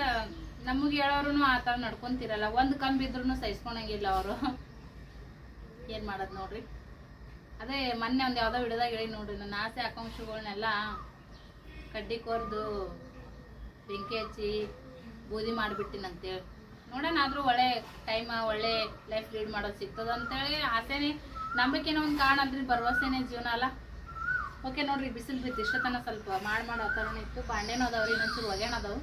ನಮಗೆ ಹೇಳೋರು ಆ ಥರ ನಡ್ಕೊತಿರಲ್ಲ, ಒಂದು ಕಂಬಿದ್ರೂ ಸಹಿಸ್ಕೊಳಂಗಿಲ್ಲ ಅವರು. ಏನು ಮಾಡೋದು ನೋಡ್ರಿ. ಅದೇ ಮೊನ್ನೆ ಒಂದು ಯಾವ್ದೋ ವಿಡಿಯೋದಾಗ ಹೇಳಿ ನೋಡ್ರಿ, ನನ್ನ ಆಸೆ ಆಕಾಂಕ್ಷೆಗಳ್ನೆಲ್ಲ ಕಡ್ಡಿ ಕೊರ್ದು, ಬೆಂಕಿ ಹಚ್ಚಿ ಬೂದಿ ಮಾಡಿಬಿಟ್ಟಿನಂತೇಳಿ ನೋಡೋಣ, ಆದರೂ ಒಳ್ಳೆ ಟೈಮ ಒಳ್ಳೆ ಲೈಫ್ ಲೀಡ್ ಮಾಡೋದು ಸಿಗ್ತದ ಅಂತೇಳಿ ಆಸೆನೇ, ನಂಬಿಕೆನೋ ಒಂದು ಕಾರಣ ಅಂದ್ರೆ ಭರವಸೆನೇ ಜೀವನ ಅಲ್ಲ. ಓಕೆ ನೋಡ್ರಿ, ಬಿಸಿಲು ಬಿತ್ತು ಇಷ್ಟತನ ಸ್ವಲ್ಪ ಮಾಡಿ ಮಾಡೋ ವಾತಾವರಣ ಇತ್ತು. ಬಾಂಡೆನೂ ಅದಾವ್ರಿ ಇನ್ನೊಂಚೂರು ಒಗೆಣ ಅದಾವು.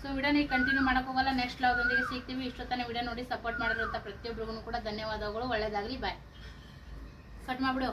ಸೊ ವಿಡಿಯೋ ನೀವು ಕಂಟಿನ್ಯೂ ಹೋಗಲ್ಲ ನೆಕ್ಸ್ಟ್ ಲಾಗದೊಂದಿಗೆ ಸಿಗ್ತೀವಿ. ಇಷ್ಟೊತ್ತನ ವಿಡಿಯೋ ನೋಡಿ ಸಪೋರ್ಟ್ ಮಾಡಿರುವಂಥ ಪ್ರತಿಯೊಬ್ಬರಿಗೂ ಕೂಡ ಧನ್ಯವಾದಗಳು. ಒಳ್ಳೇದಾಗಲಿ ಬಾಯ್ ಕಟ್ ಮಾಡಿಬಿಡು.